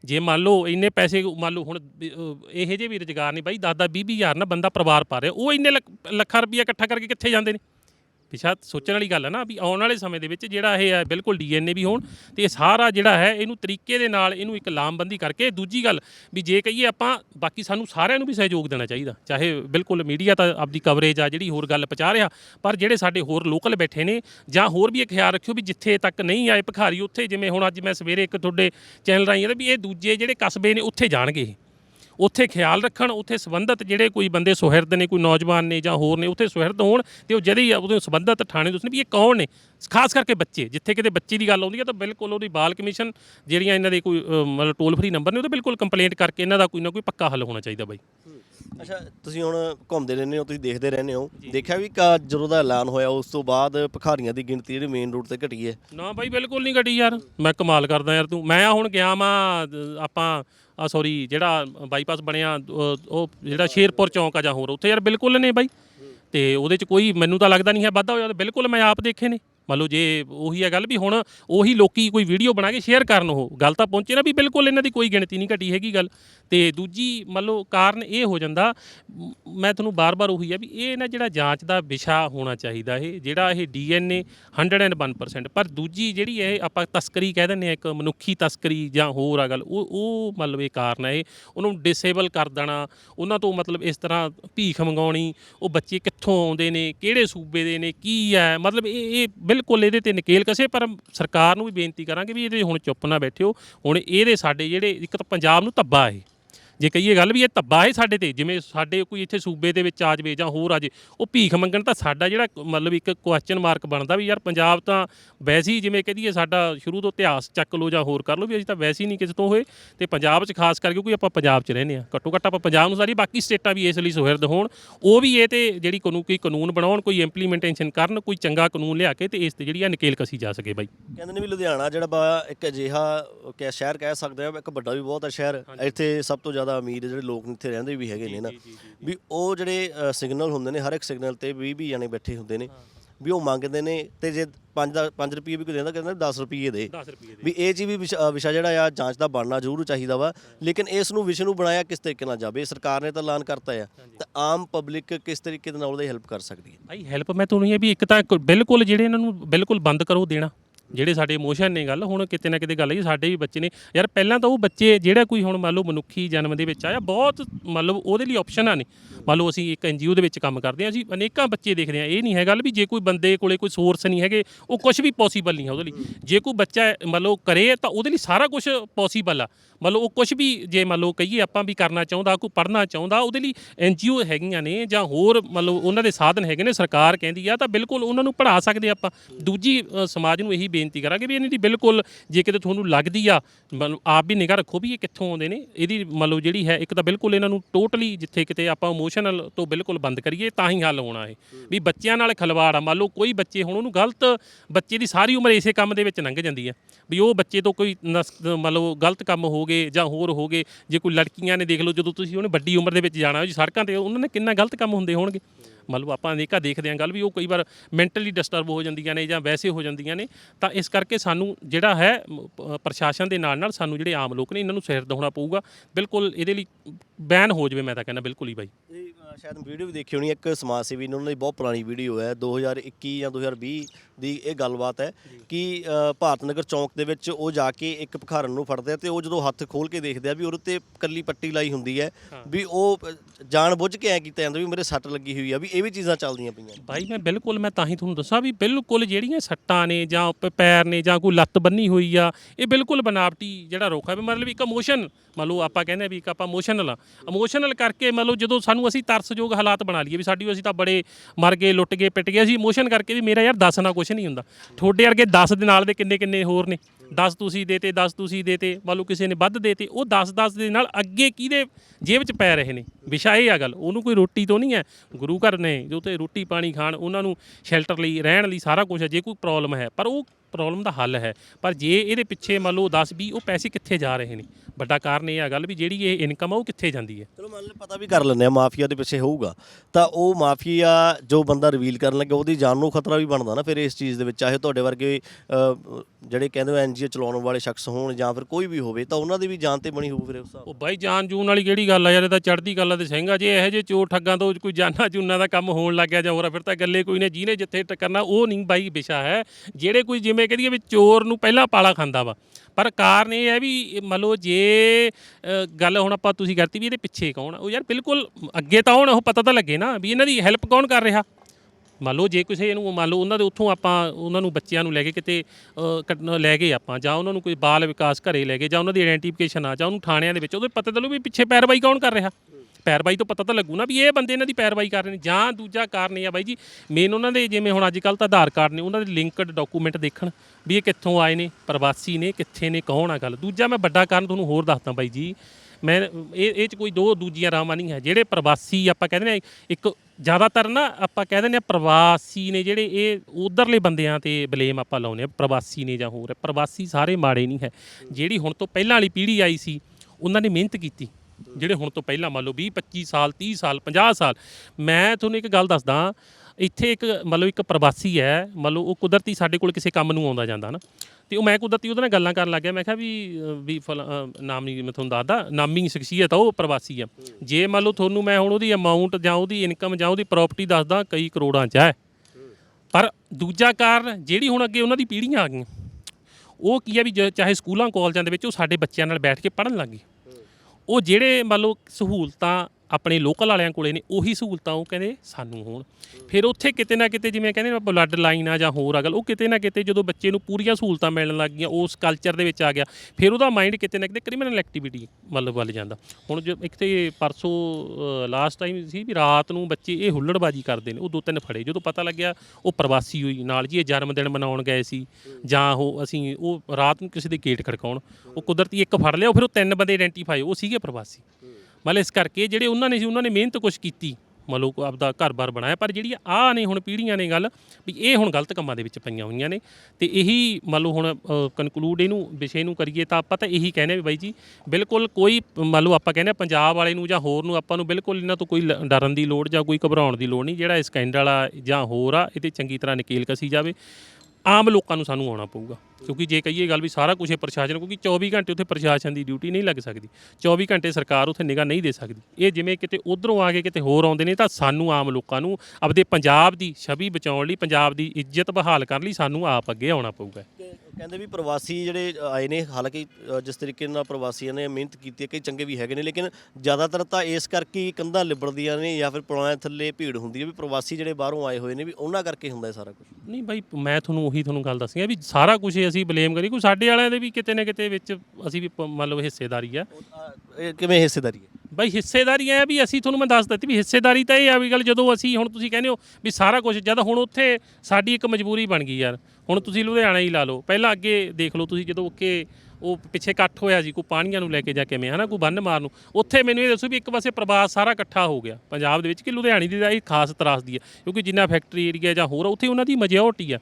[SPEAKER 1] ਜੇ ਮੰਨ ਲਓ ਇੰਨੇ ਪੈਸੇ ਮੰਨ ਲਓ ਹੁਣ ਇਹੋ ਜਿਹੇ ਵੀ ਰੁਜ਼ਗਾਰ ਨਹੀਂ ਬਾਈ 10 10 20 ਹਜ਼ਾਰ ਨਾ ਬੰਦਾ ਪਰਿਵਾਰ ਪਾ ਰਿਹਾ ਉਹ ਇੰਨੇ ਲੱਖ- ਲੱਖਾਂ ਰੁਪਈਆ ਇਕੱਠਾ ਕਰਕੇ ਕਿੱਥੇ ਜਾਂਦੇ ਨੇ? ਪਿਛਾ ਸੋਚਣ ਵਾਲੀ ਗੱਲ ਹੈ ਨਾ ਵੀ ਆਉਣ ਵਾਲੇ ਸਮੇਂ ਦੇ ਵਿੱਚ ਜਿਹੜਾ ਇਹ ਹੈ ਬਿਲਕੁਲ ਡੀਐਨਏ ਵੀ ਹੋਣ ਤੇ ਇਹ ਸਾਰਾ ਜਿਹੜਾ ਹੈ ਇਹਨੂੰ ਤਰੀਕੇ ਦੇ ਨਾਲ ਇਹਨੂੰ ਇੱਕ ਲਾਮਬੰਦੀ ਕਰਕੇ ਦੂਜੀ ਗੱਲ ਵੀ ਜੇ ਕਹੀਏ ਆਪਾਂ, ਬਾਕੀ ਸਾਨੂੰ ਸਾਰਿਆਂ ਨੂੰ ਵੀ ਸਹਿਯੋਗ ਦੇਣਾ ਚਾਹੀਦਾ, ਚਾਹੇ ਬਿਲਕੁਲ ਮੀਡੀਆ ਤਾਂ ਆਪਦੀ ਕਵਰੇਜ ਆ ਜਿਹੜੀ ਹੋਰ ਗੱਲ ਪਹੁੰਚਾ ਰਿਹਾ, ਪਰ ਜਿਹੜੇ ਸਾਡੇ ਹੋਰ ਲੋਕਲ ਬੈਠੇ ਨੇ ਜਾਂ ਹੋਰ ਵੀ ਇਹ ਖਿਆਲ ਰੱਖਿਓ ਵੀ ਜਿੱਥੇ ਤੱਕ ਨਹੀਂ ਆਏ ਭਿਖਾਰੀ ਉੱਥੇ ਜਿਵੇਂ ਹੁਣ ਅੱਜ ਮੈਂ ਸਵੇਰੇ ਇੱਕ ਤੁਹਾਡੇ ਚੈਨਲ ਰਾਹੀਂ ਇਹਦਾ ਵੀ ਇਹ ਦੂਜੇ ਜਿਹੜੇ ਕਸਬੇ ਨੇ ਉੱਥੇ ਜਾਣਗੇ ਇਹ। ਉੱਥੇ ਖਿਆਲ ਰੱਖਣ ਉੱਥੇ ਸੰਬੰਧਤ ਜਿਹੜੇ ਕੋਈ ਬੰਦੇ ਸੁਹਿਰਦ ਨੇ ਕੋਈ ਨੌਜਵਾਨ ਨੇ ਜਾਂ ਹੋਰ ਨੇ ਉੱਥੇ ਸੁਹਿਰਦ ਹੋਣ ਤੇ ਉਹ ਜਿਹੜੇ ਉਹਦੇ ਸੰਬੰਧਤ ਥਾਣੇ ਦੱਸਣ ਵੀ ਇਹ ਕੌਣ ਨੇ? ਖਾਸ ਕਰਕੇ ਬੱਚੇ ਜਿੱਥੇ ਕਿਤੇ ਬੱਚੇ ਦੀ ਗੱਲ ਆਉਂਦੀ ਹੈ ਤਾਂ ਬਿਲਕੁਲ ਉਹਦੀ ਬਾਲ ਕਮਿਸ਼ਨ ਜਿਹੜੀਆਂ ਇਹਨਾਂ ਦੇ ਕੋਈ ਮਤਲਬ ਟੋਲ ਫਰੀ ਨੰਬਰ ਨੇ ਉਹਦੇ ਬਿਲਕੁਲ ਕੰਪਲੇਂਟ ਕਰਕੇ ਇਹਨਾਂ ਦਾ ਕੋਈ ਨਾ ਕੋਈ ਪੱਕਾ ਹੱਲ ਹੋਣਾ ਚਾਹੀਦਾ ਬਾਈ।
[SPEAKER 2] ਅੱਛਾ ਤੁਸੀਂ ਹੁਣ ਘੁੰਮਦੇ ਰਹਿੰਦੇ ਹੋ ਤੁਸੀਂ ਦੇਖਦੇ ਰਹਿੰਦੇ ਹੋ। ਦੇਖਿਆ ਵੀ ਜਦੋਂ ਦਾ ਐਲਾਨ ਹੋਇਆ ਉਸ ਤੋਂ ਬਾਅਦ ਭਿਖਾਰੀਆਂ ਦੀ ਗਿਣਤੀ ਜਿਹੜੀ ਮੇਨ ਰੋਡ ਤੇ ਘਟੀ ਹੈ।
[SPEAKER 1] ਨਾ ਬਾਈ ਬਿਲਕੁਲ ਨਹੀਂ ਗੱਡੀ ਯਾਰ। ਮੈਂ ਕਮਾਲ ਕਰਦਾ ਯਾਰ ਤੂੰ। ਮੈਂ ਹੁਣ ਗਿਆ ਅ, ਆਪਾਂ ਆ ਸੌਰੀ ਜਿਹੜਾ ਬਾਈਪਾਸ ਬਣਿਆ ਉਹ ਜਿਹੜਾ ਸ਼ੇਰਪੁਰ ਚੌਂਕ ਆ ਜਾਂ ਹੋਰ, ਉੱਥੇ ਯਾਰ ਬਿਲਕੁਲ ਨੇ ਬਾਈ। ਤੇ ਉਹਦੇ ਚ ਕੋਈ, ਮੈਨੂੰ ਤਾਂ ਲੱਗਦਾ ਨਹੀਂ ਹੈ ਵਾਧਾ ਹੋਇਆ, ਬਿਲਕੁਲ ਮੈਂ ਆਪ ਦੇਖੇ ਨੇ। ਮੰਨ ਲਓ ਜੇ ਉਹੀ ਹੈ ਗੱਲ ਵੀ ਹੁਣ ਉਹੀ ਲੋਕੀ ਕੋਈ ਵੀਡੀਓ ਬਣਾ ਕੇ ਸ਼ੇਅਰ ਕਰਨ ਉਹ, ਗੱਲ ਤਾਂ ਪਹੁੰਚੇ ਨਾ ਵੀ ਬਿਲਕੁਲ ਇਹਨਾਂ ਦੀ ਕੋਈ ਗਿਣਤੀ ਨਹੀਂ ਘਟੀ ਹੈਗੀ ਗੱਲ। ਤੇ ਦੂਜੀ ਮੰਨ ਲਓ ਕਾਰਨ ਇਹ ਹੋ ਜਾਂਦਾ, ਮੈਂ ਤੁਹਾਨੂੰ ਬਾਰ-ਬਾਰ ਉਹੀ ਹੈ ਵੀ ਇਹ ਨਾ ਜਿਹੜਾ ਜਾਂਚ ਦਾ ਵਿਸ਼ਾ ਹੋਣਾ ਚਾਹੀਦਾ ਇਹ, ਜਿਹੜਾ ਇਹ ਡੀਐਨਏ 101% ਪਰ ਦੂਜੀ ਜਿਹੜੀ ਇਹ ਆਪਾਂ ਤਸਕਰੀ ਕਹਿ ਦਿੰਦੇ ਆ ਇੱਕ ਮਨੁੱਖੀ ਤਸਕਰੀ ਜਾਂ ਹੋਰ ਆ ਗੱਲ, ਉਹ ਉਹ ਮਤਲਬ ਇਹ ਕਾਰਨ ਹੈ ਉਹਨੂੰ ਡਿਸੇਬਲ ਕਰ ਦੇਣਾ, ਉਹਨਾਂ ਤੋਂ ਮਤਲਬ ਇਸ ਤਰ੍ਹਾਂ ਭੀਖ ਮੰਗਾਉਣੀ, ਉਹ ਬੱਚੇ ਕਿੱਥੋਂ ਆਉਂਦੇ ਨੇ, ਕਿਹੜੇ ਸੂਬੇ ਦੇ ਨੇ, ਕੀ ਹੈ ਮਤਲਬ ਇਹ ਇਹ ਬਿਲਕੁਲ ਇਹਦੇ ਤੇ ਨਕੇਲ ਕਸੇ, ਪਰ ਸਰਕਾਰ ਨੂੰ ਵੀ ਬੇਨਤੀ ਕਰਾਂਗੇ ਵੀ ਇਹਦੇ ਹੁਣ ਚੁੱਪ ਨਾ ਬੈਠਿਓ। ਹੁਣ ਇਹਦੇ ਸਾਡੇ ਜਿਹੜੇ, ਇੱਕ ਤਾਂ ਪੰਜਾਬ ਨੂੰ ਧੱਬਾ ਹੈ। ਜੇ ਕਹੀਏ ਗੱਲ ਵੀ ਇਹ ਧੱਬਾ ਹੈ ਸਾਡੇ ਤੇ ਜਿਵੇਂ ਸਾਡੇ ਕੋਈ ਇੱਥੇ ਸੂਬੇ ਦੇ ਵਿੱਚ ਆ ਜਾਵੇ ਜਾਂ ਹੋਰ ਆ ਜੇ ਉਹ ਭੀਖ ਮੰਗਣ ਤਾਂ ਸਾਡਾ ਜਿਹੜਾ ਮਤਲਬ ਇੱਕ ਕੁਐਸਚਨ ਮਾਰਕ ਬਣਦਾ ਵੀ ਯਾਰ ਪੰਜਾਬ ਤਾਂ ਵੈਸੇ ਜਿਵੇਂ ਕਹਦੀਏ ਸਾਡਾ ਸ਼ੁਰੂ ਤੋਂ ਇਤਿਹਾਸ ਚੱਕ ਲਓ ਜਾਂ ਹੋਰ ਕਰ ਲਓ ਵੀ ਅਸੀਂ ਤਾਂ ਵੈਸੇ ਨਹੀਂ ਕਿਸੇ ਤੋਂ ਹੋਏ ਤੇ ਪੰਜਾਬ 'ਚ ਖਾਸ ਕਰਕੇ ਕਿਉਂਕਿ ਆਪਾਂ ਪੰਜਾਬ 'ਚ ਰਹਿੰਦੇ ਆ ਘੱਟੋ ਘੱਟ ਆਪਾਂ ਪੰਜਾਬ ਨੂੰ ਸਾਰੀ ਬਾਕੀ ਸਟੇਟਾਂ ਵੀ ਇਸ ਲਈ ਸੁਹਿਰਦ ਹੋਣ ਉਹ ਵੀ ਇਹ ਤੇ ਜਿਹੜੀ ਕਾਨੂੰਨ ਕੋਈ ਕਾਨੂੰਨ ਬਣਾਉਣ ਕੋਈ ਇੰਪਲੀਮੈਂਟੇਸ਼ਨ ਕਰਨ ਕੋਈ ਚੰਗਾ ਕਾਨੂੰਨ ਲਿਆ ਕੇ ਤੇ ਇਸ ਤੇ ਜਿਹੜੀ ਆ ਨਕੇਲ ਕਸੀ ਜਾ ਸਕੇ ਬਾਈ।
[SPEAKER 2] ਕਹਿੰਦੇ ਨੇ ਵੀ ਲੁਧਿਆਣਾ ਜਿਹੜਾ ਬਾ ਇੱਕ ਅਜਿਹਾ ਕਿ ਸ਼ਹਿਰ ਕਹਿ ਸਕਦੇ ਆ ਇੱਕ ਵੱਡਾ ਵੀ ਬਹੁਤ ਹੈ ਸ਼ਹਿਰ ਇੱਥੇ ਸਭ ਤੋਂ ਜ਼ਿਆਦਾ ਅਮੀਰ ਜਿਹੜੇ ਲੋਕ ਇੱਥੇ ਰਹਿੰਦੇ ਵੀ ਹੈਗੇ ਨੇ ਨਾ ਵੀ ਉਹ ਜਿਹੜੇ ਸਿਗਨਲ ਹੁੰਦੇ ਨੇ ਹਰ ਇੱਕ ਸਿਗਨਲ ਤੇ 20 20 ਜਣੇ ਬੈਠੇ ਹੁੰਦੇ ਨੇ ਵੀ ਉਹ ਮੰਗਦੇ ਨੇ ਤੇ ਜੇ 5 ਦਾ 5 ਰੁਪਏ ਵੀ ਕੋਈ ਦਿੰਦਾ ਕਹਿੰਦਾ 10 ਰੁਪਏ ਦੇ।
[SPEAKER 1] 10 ਰੁਪਏ
[SPEAKER 2] ਵੀ ਇਹ ਜੀ ਵੀ ਵਿਸ਼- ਜਿਹੜਾ ਆ ਜਾਂਚ ਦਾ ਬਣਨਾ ਜ਼ਰੂਰ ਚਾਹੀਦਾ ਵਾ ਲੇਕਿਨ ਇਸ ਨੂੰ ਵਿਸ਼ੇ ਨੂੰ ਬਣਾਇਆ ਕਿਸ ਤਰੀਕੇ ਨਾਲ ਜਾਵੇ? ਸਰਕਾਰ ਨੇ ਤਾਂ ਐਲਾਨ ਕਰਤਾ ਆ ਤਾਂ ਆਮ ਪਬਲਿਕ ਕਿਸ ਤਰੀਕੇ ਦੇ ਨਾਲ ਉਹਦੀ ਹੈਲਪ ਕਰ ਸਕਦੀ ਹੈ?
[SPEAKER 1] ਭਾਈ ਹੈਲਪ ਮੈਂ ਤੁਹਾਨੂੰ ਇਹ ਵੀ ਇੱਕ ਤਾਂ ਬਿਲਕੁਲ ਜਿਹੜੇ ਇਹਨਾਂ ਨੂੰ ਬਿਲਕੁਲ ਬੰਦ ਕਰੋ ਦੇਣਾ। ਜਿਹੜੇ ਸਾਡੇ ਇਮੋਸ਼ਨ ਨੇ ਗੱਲ, ਹੁਣ ਕਿਤੇ ਨਾ ਕਿਤੇ ਗੱਲ ਹੈ ਸਾਡੇ ਵੀ ਬੱਚੇ ਨੇ। ਯਾਰ ਪਹਿਲਾਂ ਤਾਂ ਉਹ ਬੱਚੇ, ਜਿਹੜਾ ਕੋਈ ਹੁਣ ਮੰਨ ਲਓ ਮਨੁੱਖੀ ਜਨਮ ਦੇ ਵਿੱਚ ਆਇਆ, ਬਹੁਤ ਮਤਲਬ ਉਹਦੇ ਲਈ ਆਪਸ਼ਨਾਂ ਨੇ। ਮੰਨ ਲਓ ਅਸੀਂ ਇੱਕ ਐਨਜੀਓ ਦੇ ਵਿੱਚ ਕੰਮ ਕਰਦੇ ਹਾਂ, ਅਸੀਂ ਅਨੇਕਾਂ ਬੱਚੇ ਦੇਖਦੇ ਹਾਂ, ਇਹ ਨਹੀਂ ਹੈ ਗੱਲ ਵੀ ਜੇ ਕੋਈ ਬੰਦੇ ਕੋਲੇ ਕੋਈ ਸੋਰਸ ਨਹੀਂ ਹੈਗੇ, ਉਹ ਕੁਝ ਵੀ ਪੋਸੀਬਲ ਨਹੀਂ ਹੈ ਉਹਦੇ ਲਈ। ਜੇ ਕੋਈ ਬੱਚਾ ਮੰਨ ਲਓ ਕਰੇ ਤਾਂ ਉਹਦੇ ਲਈ ਸਾਰਾ ਕੁਝ ਪੋਸੀਬਲ ਆ। ਮੰਨ ਲਓ ਉਹ ਕੁਝ ਵੀ ਜੇ ਮੰਨ ਲਓ ਕਹੀਏ ਆਪਾਂ ਵੀ ਕਰਨਾ ਚਾਹੁੰਦਾ, ਕੋਈ ਪੜ੍ਹਨਾ ਚਾਹੁੰਦਾ, ਉਹਦੇ ਲਈ ਐਨਜੀਓ ਹੈਗੀਆਂ ਨੇ ਜਾਂ ਹੋਰ ਮੰਨ ਲਓ ਉਹਨਾਂ ਦੇ ਸਾਧਨ ਹੈਗੇ ਨੇ, ਸਰਕਾਰ ਕਹਿੰਦੀ ਆ ਤਾਂ ਬਿਲਕੁਲ ਉਹਨਾਂ ਨੂੰ ਪੜ੍ਹਾ ਸਕਦੇ ਆਪਾਂ। ਦੂਜੀ ਸਮਾਜ ਨੂੰ ਇਹੀ ਬੇਨਤੀ ਕਰਾਂਗੇ ਵੀ ਇਹਨਾਂ ਦੀ ਬਿਲਕੁਲ ਜੇ ਕਿਤੇ ਤੁਹਾਨੂੰ ਲੱਗਦੀ ਆ, ਮਤਲਬ ਆਪ ਵੀ ਨਿਗਾਹ ਰੱਖੋ ਵੀ ਇਹ ਕਿੱਥੋਂ ਆਉਂਦੇ ਨੇ। ਇਹਦੀ ਮੰਨ ਲਓ ਜਿਹੜੀ ਹੈ, ਇੱਕ ਤਾਂ ਬਿਲਕੁਲ ਇਹਨਾਂ ਨੂੰ ਟੋਟਲੀ ਜਿੱਥੇ ਕਿਤੇ ਆਪਾਂ ਇਮੋਸ਼ਨਲ ਤੋਂ ਬਿਲਕੁਲ ਬੰਦ ਕਰੀਏ, ਤਾਂ ਹੀ ਹੱਲ ਹੋਣਾ ਹੈ ਵੀ ਬੱਚਿਆਂ ਨਾਲ ਖਿਲਵਾੜ ਆ, ਮੰਨ ਲਓ ਕੋਈ ਬੱਚੇ ਹੁਣ, ਉਹਨੂੰ ਗਲਤ ਬੱਚੇ ਦੀ ਸਾਰੀ ਉਮਰ ਇਸੇ ਕੰਮ ਦੇ ਵਿੱਚ ਲੰਘ ਜਾਂਦੀ ਹੈ। ਵੀ ਉਹ ਬੱਚੇ ਤੋਂ ਕੋਈ ਨਸ, ਮੰਨ ਲਓ ਗਲਤ ਕੰਮ ਹੋ ਗਏ ਜਾਂ ਹੋਰ ਹੋ ਗਏ, ਜੇ ਕੋਈ ਲੜਕੀਆਂ ਨੇ ਦੇਖ ਲਓ, ਜਦੋਂ ਤੁਸੀਂ ਉਹਨੇ ਵੱਡੀ ਉਮਰ ਦੇ ਵਿੱਚ ਜਾਣਾ ਜੀ ਸੜਕਾਂ ਤੇ ਉਹਨਾਂ ਨੇ ਕਿੰਨਾ ਗਲਤ ਕੰਮ ਹੁੰਦੇ ਹੋਣਗੇ। ਮੰਨ ਲਓ ਆਪਾਂ ਅਨੇਕਾਂ ਦੇਖਦੇ ਹਾਂ ਗੱਲ ਵੀ ਉਹ ਕਈ ਵਾਰ ਮੈਂਟਲੀ ਡਿਸਟਰਬ ਹੋ ਜਾਂਦੀਆਂ ਨੇ ਜਾਂ ਵੈਸੇ ਹੋ ਜਾਂਦੀਆਂ ਨੇ ਤਾਂ ਇਸ ਕਰਕੇ ਸਾਨੂੰ ਜਿਹੜਾ ਹੈ ਪ- ਪ੍ਰਸ਼ਾਸਨ ਦੇ ਨਾਲ ਨਾਲ ਸਾਨੂੰ ਜਿਹੜੇ ਆਮ ਲੋਕ ਨੇ ਇਹਨਾਂ ਨੂੰ ਸਿਰ ਹੋਣਾ ਪਊਗਾ। ਬਿਲਕੁਲ ਇਹਦੇ ਲਈ ਬੈਨ ਹੋ ਜਾਵੇ ਮੈਂ ਤਾਂ ਕਹਿੰਦਾ ਬਿਲਕੁਲ ਹੀ ਬਾਈ।
[SPEAKER 2] ਇਹ ਅ, ਸ਼ਾਇਦ ਵੀਡੀਓ ਵੀ ਦੇਖੀ ਹੋਣੀ ਹੈ, ਇੱਕ ਸਮਾਜ ਸੇਵੀ ਨੇ ਉਹਨਾਂ ਦੀ ਬਹੁਤ ਪੁਰਾਣੀ ਵੀਡੀਓ ਹੈ 2021 ਜਾਂ 2020 ਦੀ ਇਹ ਗੱਲਬਾਤ ਹੈ ਕਿ ਅ, ਭਾਰਤ ਨਗਰ ਚੌਂਕ ਦੇ ਵਿੱਚ ਉਹ ਜਾ ਕੇ ਇੱਕ ਭਿਖਾਰਨ ਨੂੰ ਫੜਦੇ ਆ ਤੇ ਉਹ ਜਦੋਂ ਹੱਥ ਖੋਲ ਕੇ ਦੇਖਦੇ ਆ ਵੀ ਉਹਦੇ ਤੇ ਕੱਲੀ ਪੱਟੀ ਲਾਈ ਹੁੰਦੀ ਹੈ ਵੀ ਉਹ ਅ, ਜਾਣ ਬੁੱਝ ਕੇ ਐ ਕੀਤਾ ਜਾਂਦਾ ਵੀ ਮੇਰੇ ਸੱਟ ਲੱਗੀ ਹੋਈ ਆ ਵੀ ਇਹ ਵੀ ਚੀਜ਼ਾਂ ਚੱਲਦੀਆਂ ਪਈਆਂ ਨੇ।
[SPEAKER 1] ਭਾਈ ਮੈਂ ਬਿਲਕੁਲ, ਮੈਂ ਤਾਂ ਹੀ ਤੁਹਾਨੂੰ ਦੱਸਾਂ ਵੀ ਬਿਲਕੁਲ ਜਿਹੜੀਆਂ ਸੱਟਾਂ ਨੇ ਜਾਂ ਪ- ਪੈਰ ਨੇ ਜਾਂ ਕੋਈ ਲੱਤ ਬੰਨੀ ਹੋਈ ਆ, ਇਹ ਬਿਲਕੁਲ ਬਨਾਵਟੀ ਜਿਹੜਾ ਰੋਕ ਹੈ ਵੀ ਮਤਲਬ ਇੱਕ ਇਮੋਸ਼ਨ ਮੰਨ ਲਓ ਆਪਾਂ ਕਹਿੰਦੇ ਆ ਵੀ ਇੱਕ ਆਪਾਂ ਇਮੋਸ਼ਨਲ ਆ। ਇਮੋਸ਼ਨਲ ਕਰਕੇ ਮੰਨ ਲਓ ਜਦੋਂ ਸਾਨੂੰ ਅਸੀਂ ਤਰਸਯੋਗ ਹਾਲਾਤ ਬਣਾ ਲਈਏ ਵੀ ਸਾਡੀ ਅਸੀਂ ਤਾਂ ਬੜੇ ਮਰ ਗਏ, ਲੁੱਟ ਗਏ, ਪਿੱਟ ਗਏ, ਅਸੀਂ ਇਮੋਸ਼ਨ ਕਰਕੇ ਵੀ ਮੇਰਾ ਯਾਰ 10 ਨਾਲ ਕੁਝ ਨਹੀਂ ਹੁੰਦਾ। ਤੁਹਾਡੇ ਵਰਗੇ 10 ਦੇ ਨਾਲ ਦੇ ਕਿੰਨੇ ਕਿੰਨੇ ਹੋਰ ਨੇ। 10 ਤੁਸੀਂ ਦੇਤੇ 10 ਤੁਸੀਂ ਦੇਤੇ ਮੰਨ ਲਓ ਕਿਸੇ ਨੇ ਵੱਧ ਦੇਤੇ ਉਹ 10 10 ਦੇ ਨਾਲ ਅੱਗੇ ਕਿਹਦੇ ਜੇਬ 'ਚ ਪੈ ਰਹੇ ਨੇ? ਵਿਸ਼ਾ ਇਹ ਆ ਗੱਲ, ਉਹਨੂੰ ਕੋਈ ਰੋਟੀ ਤੋਂ ਨਹੀਂ ਹੈ। ਗੁਰੂ ਘਰ ਨੇ, ਜੋ ਤੇ ਰੋਟੀ ਪਾਣੀ ਖਾਣ, ਉਹਨਾਂ ਨੂੰ ਸ਼ੈਲਟਰ ਲਈ, ਰਹਿਣ ਲਈ ਸਾਰਾ ਕੁਝ ਹੈ, ਜੇ ਕੋਈ ਪ੍ਰੋਬਲਮ ਹੈ, ਪਰ ਉਹ ਪ੍ਰੋਬਲਮ ਦਾ ਹੱਲ ਹੈ। ਪਰ ਜੇ ਇਹਦੇ ਪਿੱਛੇ ਮੰਨ ਲਓ 10 20 ਉਹ ਪੈਸੇ ਕਿੱਥੇ ਜਾ ਰਹੇ ਨੇ? ਵੱਡਾ ਕਾਰਨ ਇਹ ਆ ਗੱਲ ਵੀ ਜਿਹੜੀ ਇਹ ਇਨਕਮ ਆ ਉਹ ਕਿੱਥੇ ਜਾਂਦੀ ਹੈ?
[SPEAKER 2] ਚਲੋ ਮੰਨ ਲਓ ਪਤਾ ਵੀ ਕਰ ਲੈਂਦੇ ਆ ਮਾਫੀਆ ਦੇ ਪਿੱਛੇ ਹੋਊਗਾ। ਤਾਂ ਉਹ ਮਾਫੀਆ ਜੋ ਬੰਦਾ ਰਿਵੀਲ ਕਰਨ ਲੱਗਾ ਉਹਦੀ ਜਾਨ ਨੂੰ ਖਤਰਾ ਵੀ ਬਣਦਾ ਨਾ ਫਿਰ ਇਸ ਚੀਜ਼ ਦੇ ਵਿੱਚ। ਚਾਹੇ ਤੁਹਾਡੇ ਵਰਗੇ ਜਿਹੜੇ ਕਹਿੰਦੇ ਐਨਜੀਓ ਚਲਾਉਣ ਵਾਲੇ ਸ਼ਖਸ ਹੋਣ ਜਾਂ ਫਿਰ ਕੋਈ ਵੀ ਹੋਵੇ ਤਾਂ ਉਹਨਾਂ ਦੀ ਵੀ ਜਾਨ ਤੇ ਬਣੀ ਹੋਊ ਫਿਰ ਉਸ ਹਿਸਾਬ
[SPEAKER 1] ਉਹ ਬਾਈ ਜਾਨ ਜੂਨ ਵਾਲੀ ਕਿਹੜੀ ਗੱਲ ਆ ਯਾਰ ਇਹ ਤਾਂ ਚੜ੍ਹਦੀ ਗੱਲ ਆ ਤੇ ਸਿੰਘਾ ਜੇ ਇਹੋ ਜਿਹੇ ਚੋਰ ਠੱਗਾਂ ਤੋਂ ਕੋਈ ਜਾਨਾ ਜੂਨਾ ਦਾ ਕੰਮ ਹੋਣ ਲੱਗ ਗਿਆ ਜਾਂ ਹੋਰ ਆ, ਫਿਰ ਤਾਂ ਗੱਲੇ ਕੋਈ ਨੇ ਜਿਹਨੇ ਜਿੱਥੇ ਟੱਕਰਨਾ ਉਹ ਨਹੀਂ ਬਾਈ ਵਿਸ਼ਾ ਹੈ। ਜਿਹੜੇ ਕੋਈ ਜਿਵੇਂ ਕਹਦੀਏ ਵੀ ਚੋਰ ਨੂੰ ਪਹਿਲਾਂ ਪਾਲਾ ਖਾਂਦਾ ਵਾ। ਪਰ ਕਾਰਨ ਇਹ ਹੈ ਵੀ ਮੰਨ ਲਓ ਜੇ ਅ, ਗੱਲ ਹੁਣ ਆਪਾਂ ਤੁਸੀਂ ਕਰਤੀ ਵੀ ਇਹਦੇ ਪਿੱਛੇ ਕੌਣ ਆ? ਉਹ ਯਾਰ ਬਿਲਕੁਲ ਅੱਗੇ ਤਾਂ ਹੁਣ ਉਹ ਪਤਾ ਤਾਂ ਲੱਗੇ ਨਾ ਵੀ ਇਹਨਾਂ ਦੀ ਹੈਲਪ ਕੌਣ ਕਰ ਰਿਹਾ। ਮੰਨ ਲਓ ਜੇ ਕਿਸੇ ਨੂੰ ਮੰਨ ਲਓ ਉਹਨਾਂ ਦੇ ਉੱਥੋਂ ਆਪਾਂ ਉਹਨਾਂ ਨੂੰ ਬੱਚਿਆਂ ਨੂੰ ਲੈ ਕੇ ਕਿਤੇ ਅ, ਕੱਢ- ਲੈ ਗਏ ਆਪਾਂ ਜਾਂ ਉਹਨਾਂ ਨੂੰ ਕੋਈ ਬਾਲ ਵਿਕਾਸ ਘਰੇ ਲੈ ਗਏ ਜਾਂ ਉਹਨਾਂ ਦੀ ਆਇਡੈਂਟੀਫਿਕੇਸ਼ਨ ਆ ਜਾਂ ਉਹਨੂੰ ਥਾਣਿਆਂ ਦੇ ਵਿੱਚ ਉਹਦੇ ਪਤਾ ਤਾਂ ਲੱਗੂ ਵੀ ਪਿੱਛੇ ਪੈਰਵਾਈ ਕੌਣ ਕਰ ਰਿਹਾ। ਪੈਰਵਾਈ ਤੋਂ ਪਤਾ ਤਾਂ ਲੱਗੂ ਨਾ ਵੀ ਇਹ ਬੰਦੇ ਇਹਨਾਂ ਦੀ ਪੈਰਵਾਈ ਕਰ ਰਹੇ ਨੇ ਜਾਂ ਦੂਜਾ ਕਾਰਨ ਇਹ ਆ ਬਾਈ ਜੀ ਮੇਨ ਉਹਨਾਂ ਦੇ ਜਿਵੇਂ ਹੁਣ ਅੱਜ ਕੱਲ ਤਾਂ ਆਧਾਰ ਕਾਰਡ ਨੇ, ਉਹਨਾਂ ਦੇ ਲਿੰਕਡ ਡਾਕੂਮੈਂਟ ਦੇਖਣ ਵੀ ਇਹ ਕਿੱਥੋਂ ਆਏ ਨੇ, ਪ੍ਰਵਾਸੀ ਨੇ, ਕਿੱਥੇ ਨੇ, ਕੌਣ ਆ ਗੱਲ। ਦੂਜਾ ਮੈਂ ਵੱਡਾ ਕਾਰਨ ਤੁਹਾਨੂੰ ਹੋਰ ਦੱਸਦਾ ਬਾਈ ਜੀ, ਮੈਂ ਇਹ ਇਹ ਚ ਕੋਈ ਦੋ ਦੂਜੀਆਂ ਰਾਵਾਂ ਨਹੀਂ ਹੈ, ਜਿਹੜੇ ਪ੍ਰਵਾਸੀ ਆਪਾਂ ਕਹਿੰਦੇ ਨੇ ਇੱਕ ਜ਼ਿਆਦਾਤਰ ਨਾ ਆਪਾਂ ਕਹਿ ਦਿੰਦੇ ਆ ਪ੍ਰਵਾਸੀ ਨੇ ਜਿਹੜੇ ਇਹ ਉਧਰਲੇ ਬੰਦਿਆਂ ਤੇ ਬਲੇਮ ਆਪਾਂ ਲਾਉਂਦੇ ਆ ਪ੍ਰਵਾਸੀ ਨੇ ਜਾਂ ਹੋਰ ਪ੍ਰਵਾਸੀ ਸਾਰੇ ਮਾੜੇ ਨਹੀਂ ਹੈ। ਜਿਹੜੀ ਹੁਣ ਤੋਂ ਪਹਿਲਾਂ ਵਾਲੀ ਪੀੜ੍ਹੀ ਆਈ ਸੀ, ਉਹਨਾਂ ਨੇ ਮਿਹਨਤ ਕੀਤੀ। ਜਿਹੜੇ ਹੁਣ ਤੋਂ ਪਹਿਲਾਂ ਮੰਨ ਲਓ 20 25 ਸਾਲ 30 ਸਾਲ 50 ਸਾਲ ਮੈਂ ਤੁਹਾਨੂੰ ਇੱਕ ਗੱਲ ਦੱਸਦਾ ਇੱਥੇ ਇੱਕ ਮੰਨ ਲਓ ਇੱਕ ਪ੍ਰਵਾਸੀ ਹੈ ਮੰਨ ਲਓ ਉਹ ਕੁਦਰਤੀ ਸਾਡੇ ਕੋਲ ਕਿਸੇ ਕੰਮ ਨੂੰ ਆਉਂਦਾ ਜਾਂਦਾ ਨਾ ਤੇ ਉਹ ਮੈਂ ਕੁਦਰਤੀ ਉਹਦੇ ਨਾਲ ਗੱਲਾਂ ਕਰਨ ਲੱਗ ਗਿਆ ਮੈਂ ਕਿਹਾ ਵੀ ਅ, ਵੀ ਫਲਾ- ਅ, ਨਾਮ ਨਹੀਂ ਮੈਂ ਤੁਹਾਨੂੰ ਦੱਸਦਾ ਨਾਮੀ ਸ਼ਖਸੀਅਤ ਆ ਉਹ ਪ੍ਰਵਾਸੀ ਆ। ਜੇ ਮੰਨ ਲਓ ਤੁਹਾਨੂੰ ਮੈਂ ਹੁਣ ਉਹਦੀ ਅਮਾਉਂਟ ਜਾਂ ਉਹਦੀ ਇਨਕਮ ਜਾਂ ਉਹਦੀ ਪ੍ਰਾਪਰਟੀ ਦੱਸਦਾ ਕਈ ਕਰੋੜਾਂ 'ਚ ਹੈ। ਪਰ ਦੂਜਾ ਕਾਰਨ ਜਿਹੜੀ ਹੁਣ ਅੱਗੇ ਉਹਨਾਂ ਦੀ ਪੀੜ੍ਹੀਆਂ ਆ ਗਈਆਂ ਉਹ ਕੀ ਆ ਵੀ ਜ- ਚਾਹੇ ਸਕੂਲਾਂ ਕਾਲਜਾਂ ਦੇ ਵਿੱਚ ਉਹ ਸਾਡੇ ਬੱਚਿਆਂ ਨਾਲ ਬੈਠ ਕੇ ਪੜ੍ਹਨ ਲੱਗ ਗਏ। ਉਹ ਜਿਹੜੇ ਮੰਨ ਲਓ ਸਹੂਲਤਾਂ ਆਪਣੇ ਲੋਕਲ ਵਾਲਿਆਂ ਕੋਲੇ ਨੇ, ਉਹੀ ਸਹੂਲਤਾਂ ਉਹ ਕਹਿੰਦੇ ਸਾਨੂੰ ਹੋਣ। ਫਿਰ ਉੱਥੇ ਕਿਤੇ ਨਾ ਕਿਤੇ ਜਿਵੇਂ ਕਹਿੰਦੇ ਬਲੱਡ ਲਾਈਨ ਆ ਜਾਂ ਹੋਰ ਆ ਗੱਲ, ਉਹ ਕਿਤੇ ਨਾ ਕਿਤੇ ਜਦੋਂ ਬੱਚੇ ਨੂੰ ਪੂਰੀਆਂ ਸਹੂਲਤਾਂ ਮਿਲਣ ਲੱਗ ਗਈਆਂ, ਉਸ ਕਲਚਰ ਦੇ ਵਿੱਚ ਆ ਗਿਆ, ਫਿਰ ਉਹਦਾ ਮਾਈਂਡ ਕਿਤੇ ਨਾ ਕਿਤੇ ਕ੍ਰਿਮੀਨਲ ਐਕਟੀਵਿਟੀ ਮਤਲਬ ਵੱਲ ਜਾਂਦਾ। ਹੁਣ ਜੋ ਇੱਕ ਤੇ ਪਰਸੋਂ ਲਾਸਟ ਟਾਈਮ ਸੀ ਵੀ ਰਾਤ ਨੂੰ ਬੱਚੇ ਇਹ ਹੁੱਲੜਬਾਜੀ ਕਰਦੇ ਨੇ, ਉਹ ਦੋ ਤਿੰਨ ਫੜੇ। ਜਦੋਂ ਪਤਾ ਲੱਗਿਆ ਉਹ ਪ੍ਰਵਾਸੀ ਹੋਈ, ਨਾਲ ਜੀ ਇਹ ਜਨਮ ਦਿਨ ਮਨਾਉਣ ਗਏ ਸੀ, ਜਾਂ ਉਹ ਅਸੀਂ ਉਹ ਰਾਤ ਨੂੰ ਕਿਸੇ ਦੇ ਗੇਟ ਖੜਕਾਉਣ, ਉਹ ਕੁਦਰਤੀ ਇੱਕ ਫੜ ਲਿਆ, ਉਹ ਫਿਰ ਉਹ ਤਿੰਨ ਬੰਦੇ ਆਇਡੈਂਟੀਫਾਈ ਉਹ ਸੀਗੇ ਪ੍ਰਵਾਸੀ। ਮਤਲਬ ਇਸ ਕਰਕੇ ਜਿਹੜੇ ਉਹਨਾਂ ਨੇ ਸੀ, ਉਹਨਾਂ ਨੇ ਮਿਹਨਤ ਕੁਛ ਕੀਤੀ। ਮੰਨ ਲਓ ਆਪਦਾ ਘਰ-ਬਾਰ ਬਣਾਇਆ, ਪਰ ਜਿਹੜੀ ਆ ਨੇ ਹੁਣ ਪੀੜ੍ਹੀਆਂ ਨੇ ਗੱਲ, ਵੀ ਇਹ ਹੁਣ ਗਲਤ ਕੰਮਾਂ ਦੇ ਵਿੱਚ ਪਈਆਂ ਹੋਈਆਂ ਨੇ। ਤੇ ਇਹੀ ਮੰਨ ਲਓ ਹੁਣ ਕਨਕਲੂਡ ਇਹਨੂੰ, ਵਿਸ਼ੇ ਨੂੰ ਕਰੀਏ ਤਾਂ ਆਪਾਂ ਤਾਂ ਇਹੀ ਕਹਿੰਦੇ ਵੀ ਬਾਈ ਜੀ, ਬਿਲਕੁਲ ਕੋਈ ਮੰਨ ਲਓ ਆਪਾਂ ਕਹਿੰਦੇ ਹਾਂ ਪੰਜਾਬ ਵਾਲੇ ਨੂੰ ਜਾਂ ਹੋਰ ਨੂੰ ਆਪਾਂ ਨੂੰ ਬਿਲਕੁਲ ਇਹਨਾਂ ਤੋਂ ਕੋਈ ਲ- ਡਰਨ ਦੀ ਲੋੜ ਜਾਂ ਕੋਈ ਘਬਰਾਉਣ ਦੀ ਲੋੜ ਨਹੀਂ। ਜਿਹੜਾ ਇਹ ਸਕੈਂਡਲ ਆ ਜਾਂ ਹੋਰ ਆ ਇਹਦੇ ਚੰਗੀ ਤਰ੍ਹਾਂ ਨਕੇਲ ਕਸੀ ਜਾਵੇ। ਆਮ ਲੋਕਾਂ ਨੂੰ ਸਾਨੂੰ ਆਉਣਾ ਪਊਗਾ। ਕਿਉਂਕਿ ਜੇ ਕਹੀਏ ਗੱਲ ਵੀ ਸਾਰਾ ਕੁਝ ਇਹ ਪ੍ਰਸ਼ਾਸਨ, ਕਿਉਂਕਿ 24 ਘੰਟੇ ਉੱਥੇ ਪ੍ਰਸ਼ਾਸਨ ਦੀ ਡਿਊਟੀ ਨਹੀਂ ਲੱਗ ਸਕਦੀ। 24 ਘੰਟੇ ਸਰਕਾਰ ਉੱਥੇ ਨਿਗਾਹ ਨਹੀਂ ਦੇ ਸਕਦੀ। ਇਹ ਜਿਵੇਂ ਕਿਤੇ ਉਧਰੋਂ ਆ ਕੇ ਕਿਤੇ ਹੋਰ ਆਉਂਦੇ ਨੇ ਤਾਂ ਸਾਨੂੰ ਆਮ ਲੋਕਾਂ ਨੂੰ ਆਪਦੇ ਪੰਜਾਬ ਦੀ ਛਵੀ ਬਚਾਉਣ ਲਈ, ਪੰਜਾਬ ਦੀ ਇੱਜ਼ਤ ਬਹਾਲ ਕਰਨ ਲਈ ਸਾਨੂੰ ਆਪ ਅੱਗੇ ਆਉਣਾ ਪਊਗਾ।
[SPEAKER 2] ਕਹਿੰਦੇ ਵੀ ਪ੍ਰਵਾਸੀ ਜਿਹੜੇ ਆਏ ਨੇ ਹਾਲਾਂਕਿ ਅ, ਜਿਸ ਤਰੀਕੇ ਨਾਲ ਪ੍ਰਵਾਸੀਆਂ ਨੇ ਮਿਹਨਤ ਕੀਤੀ ਹੈ ਕਈ ਚੰਗੇ ਵੀ ਹੈਗੇ ਨੇ ਲੇਕਿਨ ਜ਼ਿਆਦਾਤਰ ਤਾਂ ਇਸ ਕਰਕੇ ਹੀ ਕੰਧਾਂ ਲਿਬੜਦੀਆਂ ਨੇ ਜਾਂ ਫਿਰ ਪੁਲਾਂ ਥੱਲੇ ਭੀੜ ਹੁੰਦੀ ਹੈ ਵੀ ਪ੍ਰਵਾਸੀ ਜਿਹੜੇ ਬਾਹਰੋਂ ਆਏ ਹੋਏ ਨੇ ਵੀ ਉਹਨਾਂ ਕਰਕੇ ਹੁੰਦਾ ਇਹ ਸਾਰਾ ਕੁਝ
[SPEAKER 1] ਨਹੀਂ ਬਾਈ ਮੈਂ ਤੁਹਾਨੂੰ ਉਹੀ ਤੁਹਾਨੂੰ ਗੱਲ ਦੱਸੀ ਆ ਵੀ ਸਾਰਾ ਕੁਝ ਅਸੀਂ ਬਲੇਮ ਕਰੀ ਕੋਈ ਸਾਡੇ ਵਾਲਿਆਂ ਦੇ ਵੀ ਕਿਤੇ ਨਾ ਕਿਤੇ ਵਿੱਚ ਅਸੀਂ ਵੀ ਪ- ਮੰਨ ਲਓ ਹਿੱਸੇਦਾਰੀ ਆ।
[SPEAKER 2] ਇਹ ਕਿਵੇਂ ਹਿੱਸੇਦਾਰੀ ਹੈ?
[SPEAKER 1] ਬਾਈ ਹਿੱਸੇਦਾਰੀ ਹੈ ਵੀ ਅਸੀਂ ਤੁਹਾਨੂੰ ਮੈਂ ਦੱਸ ਦਿੱਤੀ ਵੀ ਹਿੱਸੇਦਾਰੀ ਤਾਂ ਇਹ ਆ ਵੀ ਗੱਲ ਜਦੋਂ ਅਸੀਂ ਹੁਣ ਤੁਸੀਂ ਕਹਿੰਦੇ ਹੋ ਵੀ ਸਾਰਾ ਕੁਝ ਜਦ ਹੁਣ ਉੱਥੇ ਸਾਡੀ ਇੱਕ ਮਜਬੂਰੀ ਬਣ ਗਈ ਯਾਰ। ਹੁਣ ਤੁਸੀਂ ਲੁਧਿਆਣਾ ਹੀ ਲਾ ਲਓ। ਪਹਿਲਾਂ ਅੱਗੇ ਦੇਖ ਲਓ ਤੁਸੀਂ ਜਦੋਂ ਕਿ ਉਹ ਪਿੱਛੇ ਇਕੱਠ ਹੋਇਆ ਸੀ, ਕੋਈ ਪਾਣੀਆਂ ਨੂੰ ਲੈ ਕੇ ਜਾ ਕਿਵੇਂ, ਹਨਾ, ਕੋਈ ਬੰਨ ਮਾਰ ਨੂੰ। ਉੱਥੇ ਮੈਨੂੰ ਇਹ ਦੱਸੋ ਵੀ ਇੱਕ ਪਾਸੇ ਪ੍ਰਵਾਸ ਸਾਰਾ ਇਕੱਠਾ ਹੋ ਗਿਆ। ਪੰਜਾਬ ਦੇ ਵਿੱਚ ਕਿ ਲੁਧਿਆਣੀ ਦੀ ਤਾਂ ਇਹ ਖਾਸ ਤਰਾਸਦੀ ਹੈ। ਕਿਉਂਕਿ ਜਿੰਨਾ ਫੈਕਟਰੀ ਏਰੀਆ ਜਾਂ ਹੋਰ ਉੱਥੇ ਉਹਨਾਂ ਦੀ ਮੈਜੋਰਟੀ ਆ।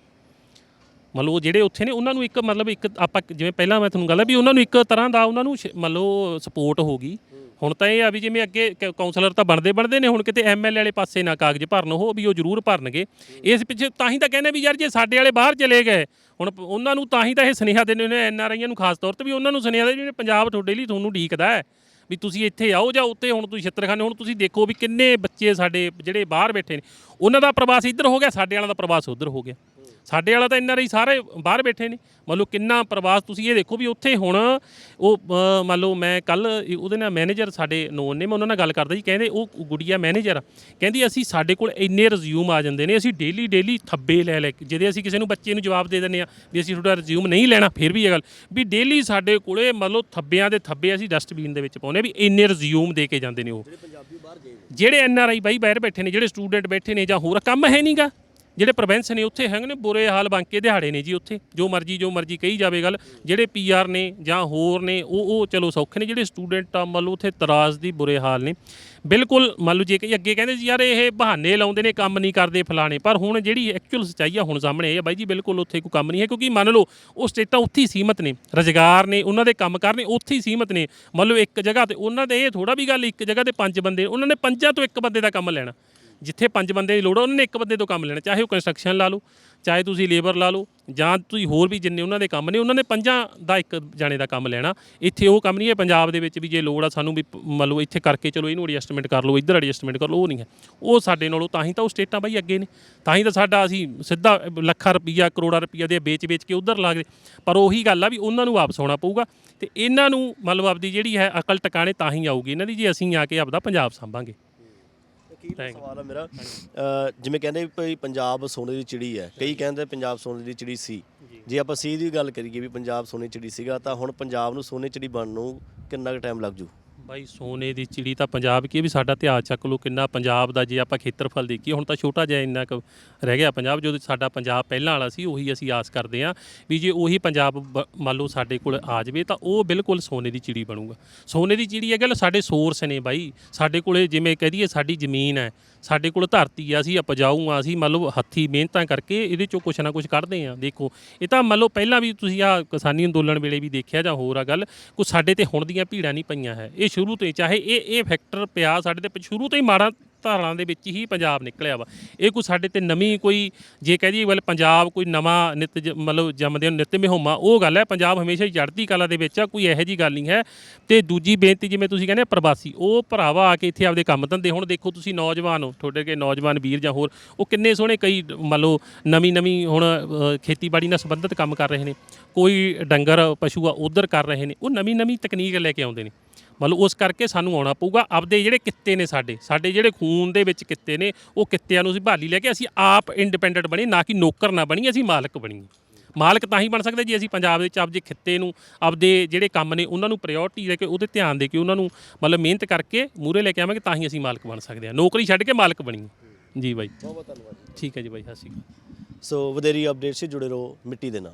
[SPEAKER 1] ਮਤਲਬ ਉਹ ਜਿਹੜੇ ਉੱਥੇ ਨੇ, ਉਹਨਾਂ ਨੂੰ ਇੱਕ ਮਤਲਬ ਇੱਕ ਆਪਾਂ ਜਿਵੇਂ ਪਹਿਲਾਂ ਮੈਂ ਤੁਹਾਨੂੰ ਗੱਲ ਆ ਵੀ ਉਹਨਾਂ ਨੂੰ ਇੱਕ ਤਰ੍ਹਾਂ ਦਾ ਉਹਨਾਂ ਨੂੰ ਸ਼- ਮੰਨ ਲਓ ਸਪੋਰਟ ਹੋ ਗਈ। ਹੁਣ ਤਾਂ ਇਹ ਆ ਵੀ ਜਿਵੇਂ ਅੱਗੇ ਕ- ਕਾਉਂਸਲਰ ਤਾਂ ਬਣਦੇ ਬਣਦੇ ਨੇ, ਹੁਣ ਕਿਤੇ ਐਮਐਲਏ ਵਾਲੇ ਪਾਸੇ ਨਾ ਕਾਗਜ਼ ਭਰਨ, ਉਹ ਵੀ ਉਹ ਜ਼ਰੂਰ ਭਰਨਗੇ। ਇਸ ਪਿੱਛੇ ਤਾਂ ਹੀ ਤਾਂ ਕਹਿੰਦੇ ਵੀ ਯਾਰ ਜੇ ਸਾਡੇ ਵਾਲੇ ਬਾਹਰ ਚਲੇ ਗਏ, ਹੁਣ ਪ- ਉਹਨਾਂ ਨੂੰ ਤਾਂ ਹੀ ਤਾਂ ਇਹ ਸੁਨੇਹਾ ਦਿੰਦੇ ਨੇ ਐਨਆਰਆਈਆਂ ਨੂੰ ਖਾਸ ਤੌਰ ਤੇ ਵੀ ਉਹਨਾਂ ਨੂੰ ਸੁਨੇਹਾ ਦੇ ਵੀ ਪੰਜਾਬ ਤੁਹਾਡੇ ਲਈ ਤੁਹਾਨੂੰ ਢੀਕਦਾ ਹੈ ਵੀ ਤੁਸੀਂ ਇੱਥੇ ਆਓ ਜਾਂ ਉੱਥੇ ਹੁਣ ਤੁਸੀਂ ਛਿੱਤਰਖਾਨੇ, ਹੁਣ ਤੁਸੀਂ ਦੇਖੋ ਵੀ ਕਿੰਨੇ ਬੱਚੇ ਸਾਡੇ ਜਿਹੜੇ ਬਾਹਰ ਬੈਠੇ ਨੇ। ਉਹਨਾਂ ਦਾ ਪ੍ਰਵਾਸ ਇੱਧਰ ਹੋ ਗਿਆ, ਸਾਡੇ ਵਾਲਿਆਂ ਦਾ ਪ੍ਰਵਾਸ ਉੱਧਰ ਹੋ ਗਿਆ। ਸਾਡੇ ਵਾਲਾ ਤਾਂ ਇੰਨਾ ਰਹੀ ਸਾਰੇ ਬਾਹਰ ਬੈਠੇ ਨੇ। ਮੰਨ ਲਓ ਕਿੰਨਾ ਪ੍ਰਵਾਸ ਤੁਸੀਂ ਇਹ ਦੇਖੋ ਵੀ ਉੱਥੇ ਹੁਣ ਉਹ ਅ, ਮੰਨ ਲਓ ਮੈਂ ਕੱਲ ਉਹਦੇ ਨਾਲ ਮੈਨੇਜਰ ਸਾਡੇ ਨੋਨ ਨੇ ਮੈਂ ਉਹਨਾਂ ਨਾਲ ਗੱਲ ਕਰਦਾ ਜੀ ਕਹਿੰਦੇ ਉਹ ਗੁੜੀਆ ਮੈਨੇਜਰ ਕਹਿੰਦੀ ਅਸੀਂ ਸਾਡੇ ਕੋਲ ਇੰਨੇ ਰਿਜ਼ਿਊਮ ਆ ਜਾਂਦੇ ਨੇ ਅਸੀਂ ਡੇਲੀ ਡੇਲੀ ਥੱਬੇ ਲੈ ਲੈ ਕੇ ਜਿਹਦੇ ਅਸੀਂ ਕਿਸੇ ਨੂੰ ਬੱਚੇ ਨੂੰ ਜਵਾਬ ਦੇ ਦਿੰਦੇ ਆ ਵੀ ਅਸੀਂ ਤੁਹਾਡਾ ਰਿਜ਼ਿਊਮ ਨਹੀਂ ਲੈਣਾ ਫਿਰ ਵੀ ਇਹ ਗੱਲ। ਵੀ ਡੇਲੀ ਸਾਡੇ ਕੋਲੇ ਮੰਨ ਲਓ ਥੱਬਿਆਂ ਦੇ ਥੱਬੇ ਅਸੀਂ ਡਸਟਬਿਨ ਦੇ ਵਿੱਚ ਪਾਉਂਦੇ ਆ ਵੀ ਇੰਨੇ ਰਿਜ਼ਿਊਮ ਦੇ ਕੇ ਜਾਂਦੇ ਨੇ ਉਹ।
[SPEAKER 2] ਪੰਜਾਬੀ ਬਾਹਰ ਗਏ
[SPEAKER 1] ਜਿਹੜੇ ਐਨ ਆਰ ਆਈ ਬਾਈ ਬਾਹਰ ਬੈਠੇ ਨੇ ਜਿਹੜੇ ਸਟੂਡੈਂਟ ਬੈਠੇ ਨੇ ਜਾਂ ਹੋਰ ਕੰਮ ਹੈ ਨਹੀਂਗਾ ਜਿਹੜੇ ਪ੍ਰੋਵਿੰਸ ਨੇ ਉੱਥੇ ਹੈਗੇ ਨੇ, ਬੁਰੇ ਹਾਲ ਬੰਕੇ ਦਿਹਾੜੇ ਨੇ ਜੀ ਉੱਥੇ। ਜੋ ਮਰਜ਼ੀ ਜੋ ਮਰਜ਼ੀ ਕਹੀ ਜਾਵੇ ਗੱਲ, ਜਿਹੜੇ ਪੀਆਰ ਨੇ ਜਾਂ ਹੋਰ ਨੇ, ਉਹ ਉਹ ਚਲੋ ਸੌਖੇ ਨੇ, ਜਿਹੜੇ ਸਟੂਡੈਂਟ ਆ, ਮੰਨ ਲਓ ਉੱਥੇ ਤਰਾਜ਼ ਦੀ ਬੁਰੇ ਹਾਲ ਨੇ। ਬਿਲਕੁਲ, ਮੰਨ ਲਓ ਜੇ ਕਿ ਅੱਗੇ ਕਹਿੰਦੇ ਸੀ, ਯਾਰ ਇਹ ਬਹਾਨੇ ਲਾਉਂਦੇ ਨੇ, ਕੰਮ ਨਹੀਂ ਕਰਦੇ ਫਲਾਣੇ, ਪਰ ਹੁਣ ਜਿਹੜੀ ਐਕਚੁਅਲ ਸੱਚਾਈ ਆ, ਹੁਣ ਸਾਹਮਣੇ ਇਹ ਆ ਬਾਈ ਜੀ, ਬਿਲਕੁਲ ਉੱਥੇ ਕੋਈ ਕੰਮ ਨਹੀਂ ਹੈ, ਕਿਉਂਕਿ ਮੰਨ ਲਓ ਉਹ ਸਟੇਟਾਂ ਉੱਥੇ ਹੀ ਸੀਮਤ ਨੇ, ਰੁਜ਼ਗਾਰ ਨੇ, ਉਹਨਾਂ ਦੇ ਕੰਮ ਕਰਨੇ ਉੱਥੇ ਹੀ ਸੀਮਤ ਨੇ। ਮੰਨ ਲਓ ਇੱਕ ਜਗ੍ਹਾ ਤੇ ਉਹਨਾਂ ਦੇ, ਇਹ ਥੋੜਾ ਵੀ ਗੱਲ ਇੱਕ ਜਗ੍ਹਾ ਤੇ ਪੰਜ ਬੰਦੇ ਉਹਨਾਂ ਨੇ ਪੰਜਾਂ ਤੋਂ ਇੱਕ ਬੰਦੇ ਦਾ ਕੰਮ ਲੈਣਾ। ਜਿੱਥੇ ਪੰਜ ਬੰਦੇ ਦੀ ਲੋੜ ਆ, ਉਹਨਾਂ ਨੇ ਇੱਕ ਬੰਦੇ ਤੋਂ ਕੰਮ ਲੈਣਾ, ਚਾਹੇ ਉਹ ਕੰਸਟਰਕਸ਼ਨ ਲਾ ਲਓ, ਚਾਹੇ ਤੁਸੀਂ ਲੇਬਰ ਲਾ ਲਓ, ਜਾਂ ਤੁਸੀਂ ਹੋਰ ਵੀ ਜਿੰਨੇ ਉਹਨਾਂ ਦੇ ਕੰਮ ਨੇ, ਉਹਨਾਂ ਨੇ ਪੰਜਾਂ ਦਾ ਇੱਕ ਜਾਣੇ ਦਾ ਕੰਮ ਲੈਣਾ। ਇੱਥੇ ਉਹ ਕੰਮ ਨਹੀਂ ਹੈ ਪੰਜਾਬ ਦੇ ਵਿੱਚ ਵੀ ਜੇ ਲੋੜ ਆ ਸਾਨੂੰ ਵੀ ਪ- ਮੰਨ ਲਓ ਇੱਥੇ ਕਰਕੇ ਚਲੋ, ਇਹਨੂੰ ਐਡਜਸਟਮੈਂਟ ਕਰ ਲਓ, ਇੱਧਰ ਐਡਜਸਟਮੈਂਟ ਕਰ ਲਓ, ਉਹ ਨਹੀਂ ਹੈ। ਉਹ ਸਾਡੇ ਨਾਲੋਂ ਤਾਂ ਹੀ ਤਾਂ ਉਹ ਸਟੇਟਾਂ ਬਾਈ ਅੱਗੇ ਨੇ। ਤਾਂ ਹੀ ਤਾਂ ਸਾਡਾ ਅਸੀਂ ਸਿੱਧਾ ਲੱਖਾਂ ਰੁਪਈਆ, ਕਰੋੜਾਂ ਰੁਪਈਆ ਦੇ ਵੇਚ ਵੇਚ ਕੇ ਉੱਧਰ ਲੱਗਦੇ ਪਰ ਉਹੀ ਗੱਲ ਆ ਵੀ ਉਹਨਾਂ ਨੂੰ ਵਾਪਸ ਆਉਣਾ ਪਊਗਾ ਤੇ ਇਹਨਾਂ ਨੂੰ ਮਤਲਬ ਆਪਦੀ ਜਿਹੜੀ ਹੈ ਅਕਲ ਟਿਕਾਣੇ ਤਾਂ ਹੀ ਆਊਗੀ। ਇਹਨਾਂ ਦੀ ਜੇ ਅਸੀਂ ਆ ਕੇ ਆਪਦਾ ਪੰਜਾਬ ਸੰਭਾਂਗੇ।
[SPEAKER 2] ਅਖੀਰਲਾ ਸਵਾਲ ਆ ਮੇਰਾ? ਜਿਵੇਂ ਕਹਿੰਦੇ ਵੀ ਪੰਜਾਬ ਸੋਨੇ ਦੀ ਚਿੜੀ ਹੈ। ਕਈ ਕਹਿੰਦੇ ਪੰਜਾਬ ਸੋਨੇ ਦੀ ਚਿੜੀ ਸੀ। ਜੇ। ਆਪਾਂ ਸੀ ਦੀ ਗੱਲ ਕਰੀਏ ਵੀ ਪੰਜਾਬ ਸੋਨੇ ਦੀ ਚਿੜੀ ਸੀਗਾ ਤਾਂ ਹੁਣ ਪੰਜਾਬ ਨੂੰ ਸੋਨੇ ਚਿੜੀ ਬਣਨ ਨੂੰ ਕਿੰਨਾ ਕੁ ਟਾਈਮ ਲੱਗ ਜੂ?
[SPEAKER 1] ਬਾਈ ਸੋਨੇ ਦੀ ਚਿੜੀ ਤਾਂ ਪੰਜਾਬ ਕੀ ਹੈ ਵੀ ਸਾਡਾ ਇਤਿਹਾਸ ਚੱਕ ਲਓ ਕਿੰਨਾ ਪੰਜਾਬ ਦਾ ਜੇ ਆਪਾਂ ਖੇਤਰਫਲ ਦੇਖੀਏ, ਹੁਣ ਤਾਂ ਛੋਟਾ ਜਿਹਾ ਇੰਨਾ ਕੁ ਰਹਿ ਗਿਆ ਪੰਜਾਬ, ਜਦੋਂ ਸਾਡਾ ਪੰਜਾਬ ਪਹਿਲਾਂ ਵਾਲਾ ਸੀ, ਉਹੀ ਅਸੀਂ ਆਸ ਕਰਦੇ ਹਾਂ ਵੀ ਜੇ ਉਹੀ ਪੰਜਾਬ ਬ- ਮੰਨ ਲਓ ਸਾਡੇ ਕੋਲ ਆ ਜਾਵੇ ਤਾਂ ਉਹ ਬਿਲਕੁਲ ਸੋਨੇ ਦੀ ਚਿੜੀ ਬਣੂਗਾ। ਸੋਨੇ ਦੀ ਚਿੜੀ ਹੈ ਗੱਲ ਸਾਡੇ ਸੋਰਸ ਨੇ ਬਾਈ। ਸਾਡੇ ਕੋਲੇ ਜਿਵੇਂ ਕਹਿ ਦਈਏ ਸਾਡੀ ਜ਼ਮੀਨ ਹੈ, ਸਾਡੇ ਕੋਲ ਧਰਤੀ ਆ, ਅਸੀਂ ਉਪਜਾਊ ਆ, ਅਸੀਂ ਮੰਨ ਲਓ ਹੱਥੀ ਮਿਹਨਤਾਂ ਕਰਕੇ ਇਹਦੇ ਚੋਂ ਕੁਛ ਨਾ ਕੁਛ ਕੱਢਦੇ ਆ ਦੇਖੋ। ਇਹ ਤਾਂ ਮੰਨ ਲਓ ਪਹਿਲਾਂ ਵੀ ਤੁਸੀਂ ਆ ਕਿਸਾਨੀ ਅੰਦੋਲਨ ਵੇਲੇ ਵੀ ਦੇਖਿਆ ਜਾਂ ਹੋਰ ਆ ਗੱਲ ਕੋਈ ਸਾਡੇ ਤੇ ਹੁਣ ਦੀਆਂ ਭੀੜਾਂ ਨਹੀਂ ਪਈਆਂ ਹੈ। ਇਹ ਸ਼ੁਰੂ ਸ਼ੁਰੂ ਤੋਂ ਹੀ ਚਾਹੇ ਇਹ ਇਹ ਫੈਕਟਰ ਪਿਆ ਸਾਡੇ ਤੇ ਸ਼ੁਰੂ ਤੋਂ ਹੀ ਮਾੜਾ ਧਾਰਾਂ ਦੇ ਵਿੱਚ ਹੀ ਪੰਜਾਬ ਨਿਕਲਿਆ ਵਾ। ਇਹ ਕੋਈ ਸਾਡੇ ਤੇ ਨਵੀਂ ਕੋਈ ਜੇ ਕਹਿ ਜੀ ਵੱਲ ਪੰਜਾਬ ਕੋਈ ਨਵਾਂ ਨਿਤ ਜ- ਮਤਲਬ ਜੰਮਦੇ ਨੂੰ ਨਿਤ ਮਿਹੋਮਾ ਉਹ ਗੱਲ ਹੈ ਪੰਜਾਬ ਹਮੇਸ਼ਾ ਹੀ ਚੜ੍ਹਦੀ ਕਲਾ ਦੇ ਵਿੱਚ ਆ ਕੋਈ ਇਹੋ ਜੀ ਗੱਲ ਨਹੀਂ ਹੈ। ਤੇ ਦੂਜੀ ਬੇਨਤੀ ਜਿਵੇਂ ਤੁਸੀਂ ਕਹਿੰਦੇ ਆ ਪ੍ਰਵਾਸੀ ਉਹ ਭਰਾਵਾ ਆ ਕੇ ਇੱਥੇ ਆਪਦੇ ਕੰਮ ਧੰਦੇ ਹੁਣ ਦੇਖੋ ਤੁਸੀਂ ਨੌਜਵਾਨ ਹੋ ਤੁਹਾਡੇ ਕੇ ਨੌਜਵਾਨ ਵੀਰ ਜਾਂ ਹੋਰ ਉਹ ਕਿੰਨੇ ਸੋਹਣੇ ਕਈ ਮੰਨ ਲਓ ਨਵੀਂ ਨਵੀਂ ਹੁਣ ਅ, ਖੇਤੀਬਾੜੀ ਨਾਲ ਸੰਬੰਧਿਤ ਕੰਮ ਕਰ ਰਹੇ ਨੇ। ਕੋਈ ਡੰਗਰ ਪਸ਼ੂ ਆ ਉਧਰ ਕਰ ਰਹੇ ਨੇ। ਉਹ ਨਵੀਂ ਨਵੀਂ ਤਕਨੀਕ ਲੈ ਕੇ ਆਉਂਦੇ ਨੇ। ਮਤਲਬ ਉਸ ਕਰਕੇ ਸਾਨੂੰ ਆਉਣਾ ਪਊਗਾ। ਆਪਦੇ ਜਿਹੜੇ ਕਿੱਤੇ ਨੇ ਸਾਡੇ ਸਾਡੇ ਜਿਹੜੇ ਖੂਨ ਦੇ ਵਿੱਚ ਕਿੱਤੇ ਨੇ ਉਹ ਕਿੱਤਿਆਂ ਨੂੰ ਅਸੀਂ ਭਾਲੀ ਲੈ ਕੇ ਅਸੀਂ ਆਪ ਇੰਡੀਪੈਂਡੈਂਟ ਬਣੀ ਨਾ ਕਿ ਨੌਕਰ ਨਾ ਬਣੀ ਅਸੀਂ ਮਾਲਕ ਬਣੀਏ ਮਾਲਕ ਤਾਂ ਹੀ ਬਣ ਸਕਦੇ ਜੇ ਅਸੀਂ ਪੰਜਾਬ ਦੇ ਵਿੱਚ ਆਪਦੇ ਖਿੱਤੇ ਨੂੰ ਆਪਦੇ ਜਿਹੜੇ ਕੰਮ ਨੇ ਉਹਨਾਂ ਨੂੰ ਪ੍ਰਾਇੋਰਟੀ ਦੇ ਕੇ ਉਹਦੇ ਧਿਆਨ ਦੇ ਕੇ ਉਹਨਾਂ ਨੂੰ ਮਤਲਬ ਮਿਹਨਤ ਕਰਕੇ ਮੂਰੇ ਲੈ ਕੇ ਆਵਾਂਗੇ ਤਾਂ ਹੀ ਅਸੀਂ ਮਾਲਕ ਬਣ ਸਕਦੇ ਹਾਂ। ਨੌਕਰੀ ਛੱਡ ਕੇ ਮਾਲਕ ਬਣੀਏ ਜੀ ਬਾਈ।
[SPEAKER 2] ਬਹੁਤ ਬਹੁਤ ਧੰਨਵਾਦ
[SPEAKER 1] ਠੀਕ ਹੈ ਜੀ ਬਾਈ ਸਤਿ ਸ਼੍ਰੀ ਅਕਾਲ।
[SPEAKER 2] ਸੋ ਵਧੇਰੀ ਅਪਡੇਟ ਸੇ ਜੁੜੇ ਰਹੋ ਮਿੱਟੀ ਦੇ ਨਾਲ।